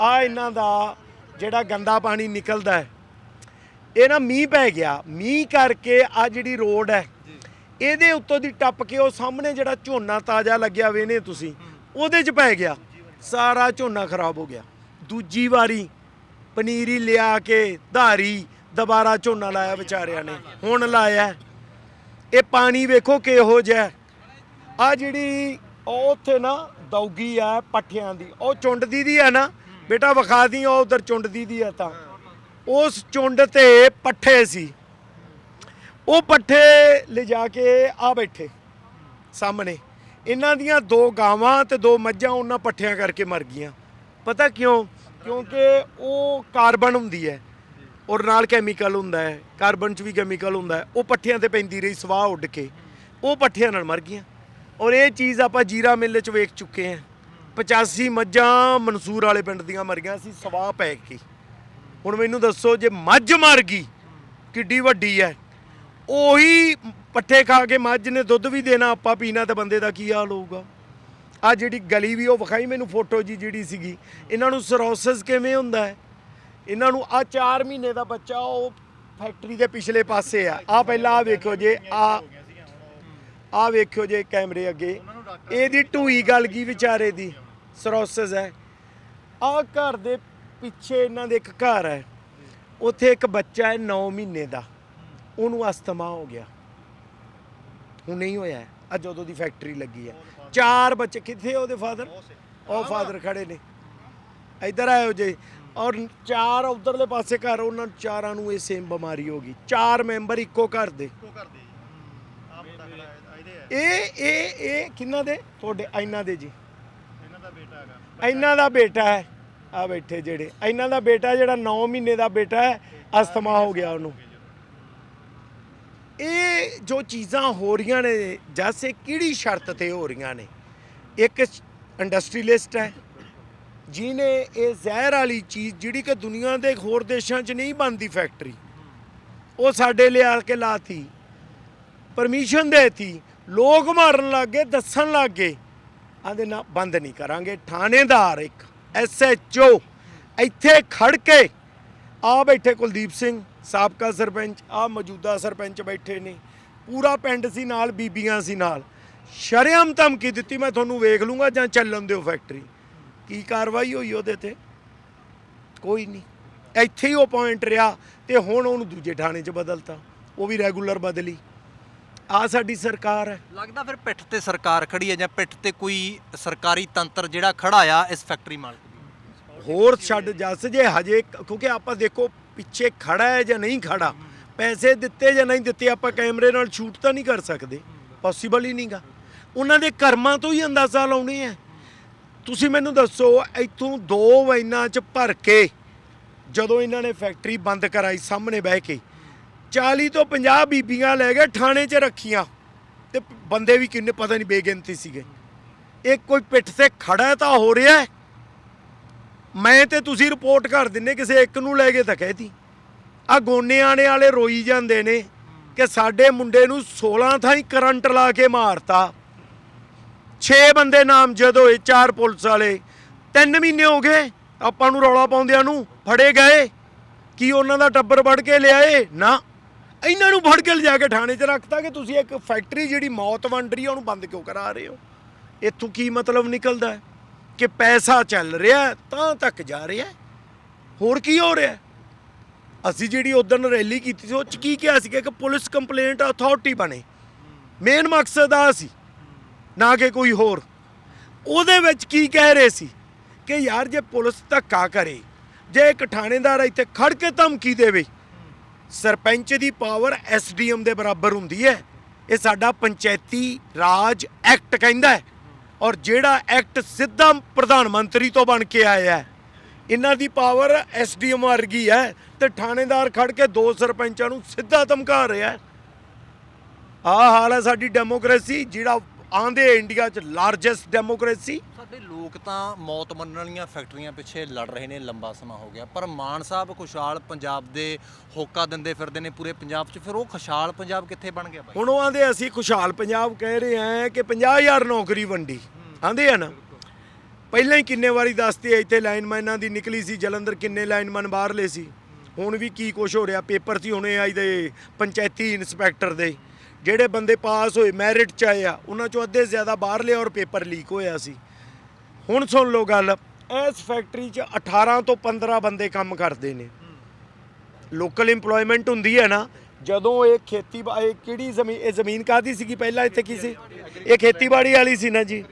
[SPEAKER 1] ਆ ਇਹਨਾਂ ਦਾ ਜਿਹੜਾ ਗੰਦਾ ਪਾਣੀ ਨਿਕਲਦਾ ਹੈ। ਇਹ ਨਾ ਮੀਂਹ ਪੈ ਗਿਆ। ਮੀਂਹ ਕਰਕੇ ਆ ਜਿਹੜੀ ਰੋਡ ਹੈ, ਇਹਦੇ ਉੱਤੋਂ ਦੀ ਟੱਪ ਕੇ ਉਹ ਸਾਹਮਣੇ ਜਿਹੜਾ ਝੋਨਾ ਤਾਜ਼ਾ ਲੱਗਿਆ ਵੇਨੇ ਤੁਸੀਂ, ਉਹਦੇ 'ਚ ਪੈ ਗਿਆ। ਸਾਰਾ ਝੋਨਾ ਖਰਾਬ ਹੋ ਗਿਆ। ਦੂਜੀ ਵਾਰੀ ਪਨੀਰੀ ਲਿਆ ਕੇ ਧਾਰੀ ਦੁਬਾਰਾ ਝੋਨਾ ਲਾਇਆ ਵਿਚਾਰਿਆਂ ਨੇ, ਹੁਣ ਲਾਇਆ। ਇਹ ਪਾਣੀ ਵੇਖੋ ਕਿਹੋ ਜਿਹਾ ਆ ਜਿਹੜੀ ਉਹ ਉੱਥੇ ਨਾ ਦੌਗੀ ਆ ਪੱਠਿਆਂ ਦੀ, ਉਹ ਚੁੰਡਦੀ ਦੀ ਆ ਨਾ। ਬੇਟਾ ਵਿਖਾ ਦੀ, ਉਹ ਉਧਰ ਚੁੰਡਦੀ ਦੀ ਆ ਤਾਂ। ਉਸ ਚੁੰਡ ਤੇ ਪੱਠੇ ਸੀ। ਉਹ ਪੱਠੇ ਲਿਜਾ ਕੇ ਆ ਬੈਠੇ ਸਾਹਮਣੇ। ਇਹਨਾਂ ਦੀਆਂ ਦੋ ਗਾਵਾਂ ਤੇ ਦੋ ਮੱਝਾਂ ਉਹਨਾਂ ਪੱਠਿਆਂ ਕਰਕੇ ਮਰ ਗਈਆਂ। ਪਤਾ ਕਿਉਂ? ਕਿਉਂਕਿ ਉਹ ਕਾਰਬਨ ਹੁੰਦੀ ਹੈ। ਔਰ ਨਾਲ ਕੈਮੀਕਲ ਹੁੰਦਾ ਹੈ ਕਾਰਬਨ 'ਚ ਵੀ ਕੈਮੀਕਲ ਹੁੰਦਾ ਹੈ, ਉਹ ਪੱਠਿਆਂ ਤੇ ਪੈਂਦੀ ਰਹੀ, ਸਵਾਹ ਉੱਡ ਕੇ। ਉਹ ਪੱਠਿਆਂ ਨਾਲ ਮਰ ਗਈਆਂ। ਔਰ ਇਹ ਚੀਜ਼ ਆਪਾਂ ਜੀਰਾ ਮਿੱਲ 'ਚ ਵੇਖ ਚੁੱਕੇ ਹਾਂ। 85 ਮੱਝਾਂ ਮਨਸੂਰ ਵਾਲੇ ਪਿੰਡ ਦੀਆਂ ਮਰ ਮਰੀਆਂ ਸੀ ਸਵਾਹ ਪੈ ਕੇ ਹੁਣ ਮੈਨੂੰ ਦੱਸੋ, ਜੇ ਮੱਝ ਮਰ ਗਈ, ਕਿੱਡੀ ਵੱਡੀ ਹੈ। ਉਹੀ ਪੱਠੇ ਖਾ ਕੇ ਮੱਝ ਨੇ ਦੁੱਧ ਵੀ ਦੇਣਾ, ਆਪਾਂ ਪੀਣਾ ਤਾਂ ਬੰਦੇ ਦਾ ਕੀ ਹਾਲ ਹੋਊਗਾ। ਆ ਜਿਹੜੀ ਗਲੀ ਵੀ ਉਹ ਵਿਖਾਈ ਮੈਨੂੰ ਫੋਟੋ ਜੀ, ਜਿਹੜੀ ਸੀਗੀ। ਇਹਨਾਂ ਨੂੰ ਸਰੋਸਿਸ ਕਿਵੇਂ ਹੁੰਦਾ ਹੈ? ਇਹਨਾਂ ਨੂੰ ਆ 4 ਮਹੀਨੇ ਦਾ ਬੱਚਾ ਉਹ ਫੈਕਟਰੀ ਦੇ ਪਿਛਲੇ ਪਾਸੇ ਆ। ਆ ਪਹਿਲਾਂ ਆ ਵੇਖੋ ਜੇ ਆ ਆ ਵੇਖਿਓ ਜੇ ਕੈਮਰੇ ਅੱਗੇ। ਇਹਦੀ ਢੂਈ ਗਲ ਗਈ ਵਿਚਾਰੇ ਦੀ? ਸਰੋਸਿਸ ਹੈ। ਆ ਘਰ ਦੇ ਪਿੱਛੇ ਇਹਨਾਂ ਦੇ ਇੱਕ ਘਰ ਹੈ। ਉੱਥੇ ਇੱਕ ਬੱਚਾ ਹੈ 9 ਮਹੀਨੇ ਦਾ। ਉਹਨੂੰ ਅਸਥਮਾ ਹੋ ਗਿਆ। ਹੁਣ ਨਹੀਂ ਹੋਇਆ ਅੱਜ ਜਦੋਂ ਦੀ ਫੈਕਟਰੀ ਲੱਗੀ ਹੈ। ਚਾਰ ਬੱਚੇ ਕਿੱਥੇ ਉਹਦੇ ਫਾਦਰ ਉਹ ਫਾਦਰ ਖੜੇ ਨੇ। ਇੱਧਰ ਆਇਓ ਜੇ। ਔਰ ਚਾਰ ਉਧਰਲੇ ਪਾਸੇ ਘਰ ਉਹਨਾਂ ਚਾਰਾਂ ਨੂੰ ਇਹ ਸੇਮ ਬਿਮਾਰੀ ਹੋ ਗਈ। ਚਾਰ ਮੈਂਬਰ ਇੱਕੋ ਘਰ ਦੇ। ਇਹ ਇਹ ਇਹ ਕਿੰਨਾ ਦੇ? ਤੁਹਾਡੇ ਇਹਨਾਂ ਦੇ ਜੀ। ਇਹਨਾਂ ਦਾ ਬੇਟਾ ਹੈ। ਆ ਬੈਠੇ ਜਿਹੜੇ। ਇਹਨਾਂ ਦਾ ਬੇਟਾ ਜਿਹੜਾ 9 ਮਹੀਨੇ ਦਾ ਬੇਟਾ ਹੈ ਅਸਥਮਾ ਹੋ ਗਿਆ ਉਹਨੂੰ। ਇਹ ਜੋ ਚੀਜ਼ਾਂ ਹੋ ਰਹੀਆਂ ਨੇ ਜੈਸੇ ਕਿਹੜੀ ਸ਼ਰਤ ਤੇ ਹੋ ਰਹੀਆਂ ਨੇ? ਇੱਕ ਇੰਡਸਟਰੀਲਿਸਟ ਹੈ। ਜਿਨੇ ਇਹ ਜ਼ਹਿਰ ਵਾਲੀ ਚੀਜ਼ ਜਿਹੜੀ ਕਿ ਦੁਨੀਆ ਦੇ ਹੋਰ ਦੇਸ਼ਾਂ 'ਚ ਨਹੀਂ ਬਣਦੀ ਫੈਕਟਰੀ ਉਹ ਸਾਡੇ ਲਿਆ ਕੇ ਲਾਤੀ। ਪਰਮਿਸ਼ਨ ਦੇਤੀ। ਲੋਕ ਮਾਰਨ ਲੱਗੇ, ਦੱਸਣ ਲੱਗੇ। ਆਂਦੇ ਨਾ, ਬੰਦ ਨਹੀਂ ਕਰਾਂਗੇ। ਥਾਣੇਦਾਰ ਇੱਕ ਐਸਐਚਓ ਇੱਥੇ ਖੜ ਕੇ ਆ ਬੈਠੇ ਕੁਲਦੀਪ ਸਿੰਘ, ਸਾਬਕਾ ਸਰਪੰਚ, ਆ ਮੌਜੂਦਾ ਸਰਪੰਚ ਬੈਠੇ ਨੇ। ਪੂਰਾ ਪਿੰਡ ਸੀ ਨਾਲ, ਬੀਬੀਆਂ ਸੀ ਨਾਲ। ਸ਼ਰੇਆਮ ਧਮਕੀ ਦਿੱਤੀ, ਮੈਂ ਤੁਹਾਨੂੰ ਵੇਖ ਲੂੰਗਾ ਜਾਂ ਚੱਲਣ ਦਿਓ ਫੈਕਟਰੀ ਕੀ ਕਾਰਵਾਈ ਹੋਈ ਉਹਦੇ ਤੇ? ਕੋਈ ਨਹੀਂ। ਇੱਥੇ ਹੀ ਉਹ ਪੁਆਇੰਟ ਰਿਹਾ ਤੇ ਹੁਣ ਉਹਨੂੰ ਦੂਜੇ ਥਾਣੇ 'ਚ ਬਦਲਤਾ। ਉਹ ਵੀ ਰੈਗੂਲਰ ਬਦਲੀ। ਆ ਸਾਡੀ ਸਰਕਾਰ ਹੈ।
[SPEAKER 2] ਲੱਗਦਾ ਫਿਰ ਪਿੱਠ ਤੇ ਸਰਕਾਰ ਖੜੀ ਹੈ ਜਾਂ ਪਿੱਠ ਤੇ ਕੋਈ ਸਰਕਾਰੀ ਤੰਤਰ ਜਿਹੜਾ ਖੜਾ ਆ ਇਸ ਫੈਕਟਰੀ ਮਾਲਕ ਦੀ?
[SPEAKER 1] ਹੋਰ ਛੱਡ ਜੱਸ ਜੇ ਹਜੇ ਕਿਉਂਕਿ ਆਪਾਂ ਦੇਖੋ ਪਿੱਛੇ ਖੜਾ ਹੈ ਜਾਂ ਨਹੀਂ ਖੜਾ ਪੈਸੇ ਦਿੱਤੇ ਜਾਂ ਨਹੀਂ ਦਿੱਤੇ ਆਪਾਂ ਕੈਮਰੇ ਨਾਲ ਸ਼ੂਟ ਤਾਂ ਨਹੀਂ ਕਰ ਸਕਦੇ। ਪੋਸੀਬਲ ਹੀ ਨਹੀਂਗਾ ਉਹਨਾਂ ਦੇ ਕਰਮਾਂ ਤੋਂ ਹੀ ਅੰਦਾਜ਼ਾ ਲਾਉਣੇ ਆ। ਤੁਸੀਂ ਮੈਨੂੰ ਦੱਸੋ, ਇੱਥੋਂ ਦੋ ਵੈਨਾਂ 'ਚ ਭਰ ਕੇ ਜਦੋਂ ਇਹਨਾਂ ਨੇ ਫੈਕਟਰੀ ਬੰਦ ਕਰਾਈ ਸਾਹਮਣੇ ਬਹਿ ਕੇ 40 ਤੋਂ 50 ਬੀਬੀਆਂ ਲੈ ਗਏ ਥਾਣੇ 'ਚ ਰੱਖੀਆਂ। ਤੇ ਬੰਦੇ ਵੀ ਕਿੰਨੇ, ਪਤਾ ਨਹੀਂ ਬੇਗਿਣਤੀ ਸੀਗੇ। ਇਹ ਕੋਈ ਪਿੱਠ ਤੇ ਖੜਾ ਤਾਂ ਹੋ ਰਿਹਾ ਮੈਂ ਤੇ ਤੁਸੀਂ ਰਿਪੋਰਟ ਕਰ ਦਿੰਨੇ, ਕਿਸੇ ਇੱਕ ਨੂੰ ਲੈ ਕੇ ਤਾਂ ਕਹਿਤੀ ਆ ਗੋਨੇ ਆਣੇ ਵਾਲੇ ਰੋਈ ਜਾਂਦੇ ਨੇ ਕਿ ਸਾਡੇ ਮੁੰਡੇ ਨੂੰ 16 ਥਾਈ ਕਰੰਟ ਲਾ ਕੇ ਮਾਰਤਾ। 6 ਬੰਦੇ ਨਾਮਜ਼ਦ ਹੋਏ ਚਾਰ ਪੁਲਿਸ ਵਾਲੇ 3 ਮਹੀਨੇ ਹੋ ਗਏ, ਆਪਾਂ ਨੂੰ ਰੌਲਾ ਪਾਉਂਦਿਆਂ ਨੂੰ ਫੜੇ ਗਏ। ਕੀ ਉਹਨਾਂ ਦਾ ਟੱਬਰ ਵੜ ਕੇ ਲਿਆਏ? ਨਾ। ਇਹਨਾਂ ਨੂੰ ਫੜ ਕੇ ਲਿਜਾ ਕੇ ਥਾਣੇ 'ਚ ਰੱਖਤਾ ਕਿ ਤੁਸੀਂ ਇੱਕ ਫੈਕਟਰੀ ਜਿਹੜੀ ਮੌਤ ਵੰਡ ਰਹੀ ਹੈ ਉਹਨੂੰ ਬੰਦ ਕਿਉਂ ਕਰਾ ਰਹੇ ਹੋ? ਇੱਥੋਂ ਕੀ ਮਤਲਬ ਨਿਕਲਦਾ ਹੈ? ਕਿ ਪੈਸਾ ਚੱਲ ਰਿਹਾ ਤਾਂ ਤੱਕ ਜਾ ਰਿਹਾ ਹੋਰ ਕੀ ਹੋ ਰਿਹਾ ਅਸੀਂ ਜਿਹੜੀ ਉਦੋਂ ਰੈਲੀ ਕੀਤੀ ਸੀ, ਉਹ ਚ ਕੀ ਕਿਹਾ ਸੀ ਕਿ ਪੁਲਿਸ ਕੰਪਲੇਂਟ ਅਥਾਰਟੀ ਬਣੇ। ਮੇਨ ਮਕਸਦ ਆ ਸੀ। ਨਾ ਕਿ ਕੋਈ ਹੋਰ। ਉਹਦੇ ਵਿੱਚ ਕੀ ਕਹਿ ਰਹੇ ਸੀ? ਕਿ ਯਾਰ ਜੇ ਪੁਲਿਸ ਧੱਕਾ ਕਰੇ, ਜੇ ਇੱਕ ਥਾਣੇਦਾਰ ਇੱਥੇ ਖੜ ਕੇ ਧਮਕੀ ਦੇਵੇ, ਸਰਪੰਚ ਦੀ ਪਾਵਰ ਐਸਡੀਐਮ ਦੇ ਬਰਾਬਰ ਹੁੰਦੀ ਹੈ। ਇਹ ਸਾਡਾ ਪੰਚਾਇਤੀ ਰਾਜ ਐਕਟ ਕਹਿੰਦਾ ਹੈ। ਔਰ ਜਿਹੜਾ ਐਕਟ ਸਿੱਧਾ ਪ੍ਰਧਾਨ ਮੰਤਰੀ ਤੋਂ ਬਣ ਕੇ ਆਇਆ ਹੈ, ਇਹਨਾਂ ਦੀ ਪਾਵਰ ਐਸਡੀਐਮ ਵਰਗੀ ਹੈ ਤੇ ਥਾਣੇਦਾਰ ਖੜ ਕੇ ਦੋ ਸਰਪੰਚਾਂ ਨੂੰ ਸਿੱਧਾ ਧਮਕਾ ਰਿਹਾ ਹੈ। ਆਹ ਹਾਲ ਹੈ ਸਾਡੀ ਡੈਮੋਕ੍ਰੇਸੀ ਜਿਹੜਾ ਆਂਦੇ ਇੰਡੀਆ 'ਚ ਲਾਰਜੈਸਟ ਡੈਮੋਕ੍ਰੇਸੀ
[SPEAKER 2] ਸਾਡੇ ਲੋਕ ਤਾਂ ਮੌਤ ਮੰਨਣ ਵਾਲੀਆਂ ਫੈਕਟਰੀਆਂ ਪਿੱਛੇ ਲੜ ਰਹੇ ਨੇ ਲੰਬਾ ਸਮਾਂ ਹੋ ਗਿਆ। ਪਰ ਮਾਨ ਸਾਹਿਬ ਖੁਸ਼ਹਾਲ ਪੰਜਾਬ ਦੇ ਹੋਕਾ ਦਿੰਦੇ ਫਿਰਦੇ ਨੇ ਪੂਰੇ ਪੰਜਾਬ 'ਚ। ਫਿਰ ਉਹ ਖੁਸ਼ਹਾਲ ਪੰਜਾਬ ਕਿੱਥੇ ਬਣ ਗਿਆ ਬਾਈ?
[SPEAKER 1] ਹੁਣ ਉਹ ਆਂਦੇ ਅਸੀਂ ਖੁਸ਼ਹਾਲ ਪੰਜਾਬ ਕਹਿ ਰਹੇ ਹਾਂ ਕਿ 50000 ਨੌਕਰੀ ਵੰਡੀ। ਆਂਦੇ ਆ ਨਾ। ਪਹਿਲਾਂ ਹੀ ਕਿੰਨੇ ਵਾਰੀ ਦੱਸਤੇ ਆ, ਇੱਥੇ ਲਾਈਨਮੈਨਾਂ ਦੀ ਨਿਕਲੀ ਸੀ ਜਲੰਧਰ ਕਿੰਨੇ ਲਾਈਨਮੈਨ ਬਾਹਰਲੇ ਸੀ। ਹੁਣ ਵੀ ਕੀ ਕੁਛ ਹੋ ਰਿਹਾ ਪੇਪਰ ਸੀ ਹੁਣੇ ਆਈ ਦੇ ਪੰਚਾਇਤੀ ਇਨਸਪੈਕਟਰ ਦੇ। ਜਿਹੜੇ ਬੰਦੇ ਪਾਸ ਹੋਏ ਮੈਰਿਟ ਚ ਆਏ ਆ, ਉਹਨਾਂ ਚੋਂ ਅੱਧੇ ਜ਼ਿਆਦਾ ਬਾਹਰਲੇ ਔਰ ਪੇਪਰ ਲੀਕ ਹੋਇਆ ਸੀ। ਹੁਣ ਸੁਣ ਲਓ ਗੱਲ, ਇਸ ਫੈਕਟਰੀ 'ਚ 18 ਤੋਂ 15 ਬੰਦੇ ਕੰਮ ਕਰਦੇ ਨੇ। ਲੋਕਲ EMPLOYMENT ਹੁੰਦੀ ਹੈ ਨਾ, ਜਦੋਂ ਇਹ ਖੇਤੀ ਇਹ ਕਿਹੜੀ ਜ਼ਮੀਨ ਇਹ ਜ਼ਮੀਨ ਕਾਦੀ ਸੀਗੀ ਪਹਿਲਾਂ ਇੱਥੇ ਕੀ ਸੀ? ਇਹ ਖੇਤੀਬਾੜੀ ਵਾਲੀ ਸੀ ਨਾ ਜੀ।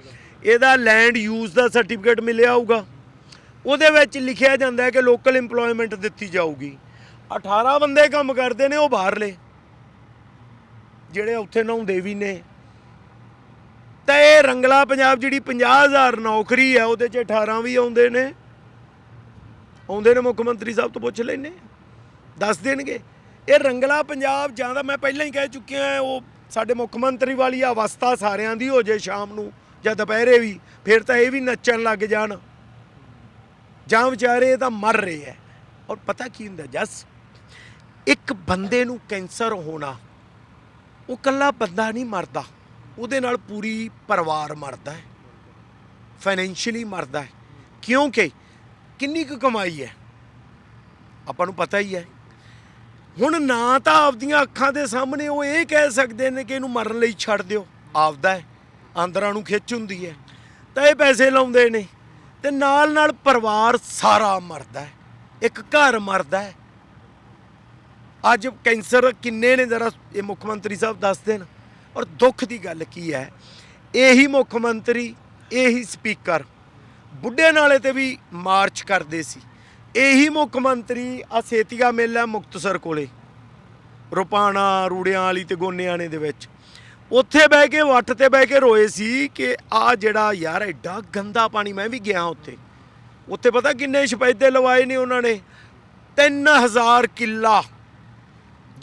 [SPEAKER 1] ਇਹਦਾ ਲੈਂਡ ਯੂਜ਼ ਦਾ ਸਰਟੀਫਿਕੇਟ ਮਿਲਿਆ ਹੋਊਗਾ। ਉਹਦੇ ਵਿੱਚ ਲਿਖਿਆ ਜਾਂਦਾ ਹੈ ਕਿ ਲੋਕਲ EMPLOYMENT ਦਿੱਤੀ ਜਾਊਗੀ। 18 ਬੰਦੇ ਕੰਮ ਕਰਦੇ ਨੇ, ਉਹ ਬਾਹਰਲੇ। ਜਿਹੜੇ ਉੱਥੇ ਨਹਾਉਂਦੇ ਵੀ ਨੇ। ਤਾਂ ਇਹ ਰੰਗਲਾ ਪੰਜਾਬ ਜਿਹੜੀ 50000 ਨੌਕਰੀ ਹੈ, ਉਹਦੇ 'ਚ 18 ਵੀ ਆਉਂਦੇ ਨੇ। ਆਉਂਦੇ ਨੇ, ਮੁੱਖ ਮੰਤਰੀ ਸਾਹਿਬ ਤੋਂ ਪੁੱਛ ਲੈਨੇ ਦੱਸ ਦੇਣਗੇ। ਇਹ ਰੰਗਲਾ ਪੰਜਾਬ ਜਾਂ ਤਾਂ ਮੈਂ ਪਹਿਲਾਂ ਹੀ ਕਹਿ ਚੁੱਕਿਆ ਉਹ ਸਾਡੇ ਮੁੱਖ ਮੰਤਰੀ ਵਾਲੀ ਅਵਸਥਾ ਸਾਰਿਆਂ ਦੀ ਹੋ ਜੇ ਸ਼ਾਮ ਨੂੰ ਜਾਂ ਦੁਪਹਿਰੇ ਵੀ, ਫਿਰ ਤਾਂ ਇਹ ਵੀ ਨੱਚਣ ਲੱਗ ਜਾਣ। ਜਾਂ ਵਿਚਾਰੇ ਇਹ ਤਾਂ ਮਰ ਰਹੇ ਐ ਔਰ ਪਤਾ ਕੀ ਹੁੰਦਾ ਜਸ? ਇੱਕ ਬੰਦੇ ਨੂੰ ਕੈਂਸਰ ਹੋਣਾ ਉਹ ਕੱਲਾ ਬੰਦਾ ਨਹੀਂ ਮਰਦਾ। ਉਹਦੇ ਨਾਲ ਪੂਰੀ ਪਰਿਵਾਰ ਮਰਦਾ ਹੈ। ਫਾਈਨੈਂਸ਼ੀਅਲੀ ਮਰਦਾ ਹੈ। ਕਿਉਂਕਿ ਕਿੰਨੀ ਕੁ ਕਮਾਈ ਹੈ? ਆਪਾਂ ਨੂੰ ਪਤਾ ਹੀ ਹੈ। ਹੁਣ ਨਾ ਤਾਂ ਆਪਦੀਆਂ ਅੱਖਾਂ ਦੇ ਸਾਹਮਣੇ ਉਹ ਇਹ ਕਹਿ ਸਕਦੇ ਨੇ ਕਿ ਇਹਨੂੰ ਮਰਨ ਲਈ ਛੱਡ ਦਿਓ। ਆਪਦਾ ਹੈ। ਆਂਦਰਾਂ ਨੂੰ ਖਿੱਚ ਹੁੰਦੀ ਹੈ। ਤਾਂ ਇਹ ਪੈਸੇ ਲਾਉਂਦੇ ਨੇ। ਤੇ ਨਾਲ ਨਾਲ ਪਰਿਵਾਰ ਸਾਰਾ ਮਰਦਾ ਹੈ। ਇੱਕ ਘਰ ਮਰਦਾ ਹੈ। ਅੱਜ ਕੈਂਸਰ ਕਿੰਨੇ ਨੇ ਜ਼ਰਾ ਇਹ ਮੁੱਖ ਮੰਤਰੀ ਸਾਹਿਬ ਦੱਸ ਦੇਣ। ਔਰ ਦੁੱਖ ਦੀ ਗੱਲ ਕੀ ਹੈ, ਇਹੀ ਮੁੱਖ ਮੰਤਰੀ, ਇਹੀ ਸਪੀਕਰ ਬੁੱਢੇ ਨਾਲੇ ਤੇ ਵੀ ਮਾਰਚ ਕਰਦੇ ਸੀ। ਇਹੀ ਮੁੱਖ ਮੰਤਰੀ ਆ ਸੇਤੀਆ ਮੇਲਾ ਮੁਕਤਸਰ ਕੋਲੇ, ਰੁਪਾਣਾ, ਰੂੜਿਆਂ ਵਾਲੀ ਤੇ ਗੋਨਿਆਣੇ ਦੇ ਵਿੱਚ। ਉੱਥੇ ਬਹਿ ਕੇ, ਵੱਟ ਤੇ ਬਹਿ ਕੇ ਰੋਏ ਸੀ ਕਿ ਆ ਜਿਹੜਾ ਯਾਰ ਐਡਾ ਗੰਦਾ ਪਾਣੀ, ਮੈਂ ਵੀ ਗਿਆ ਉੱਥੇ। ਉੱਥੇ ਪਤਾ ਕਿੰਨੇ ਸ਼ਪੈਦੇ ਲਵਾਏ ਨੇ ਉਹਨਾਂ ਨੇ। 3000 ਕਿੱਲਾ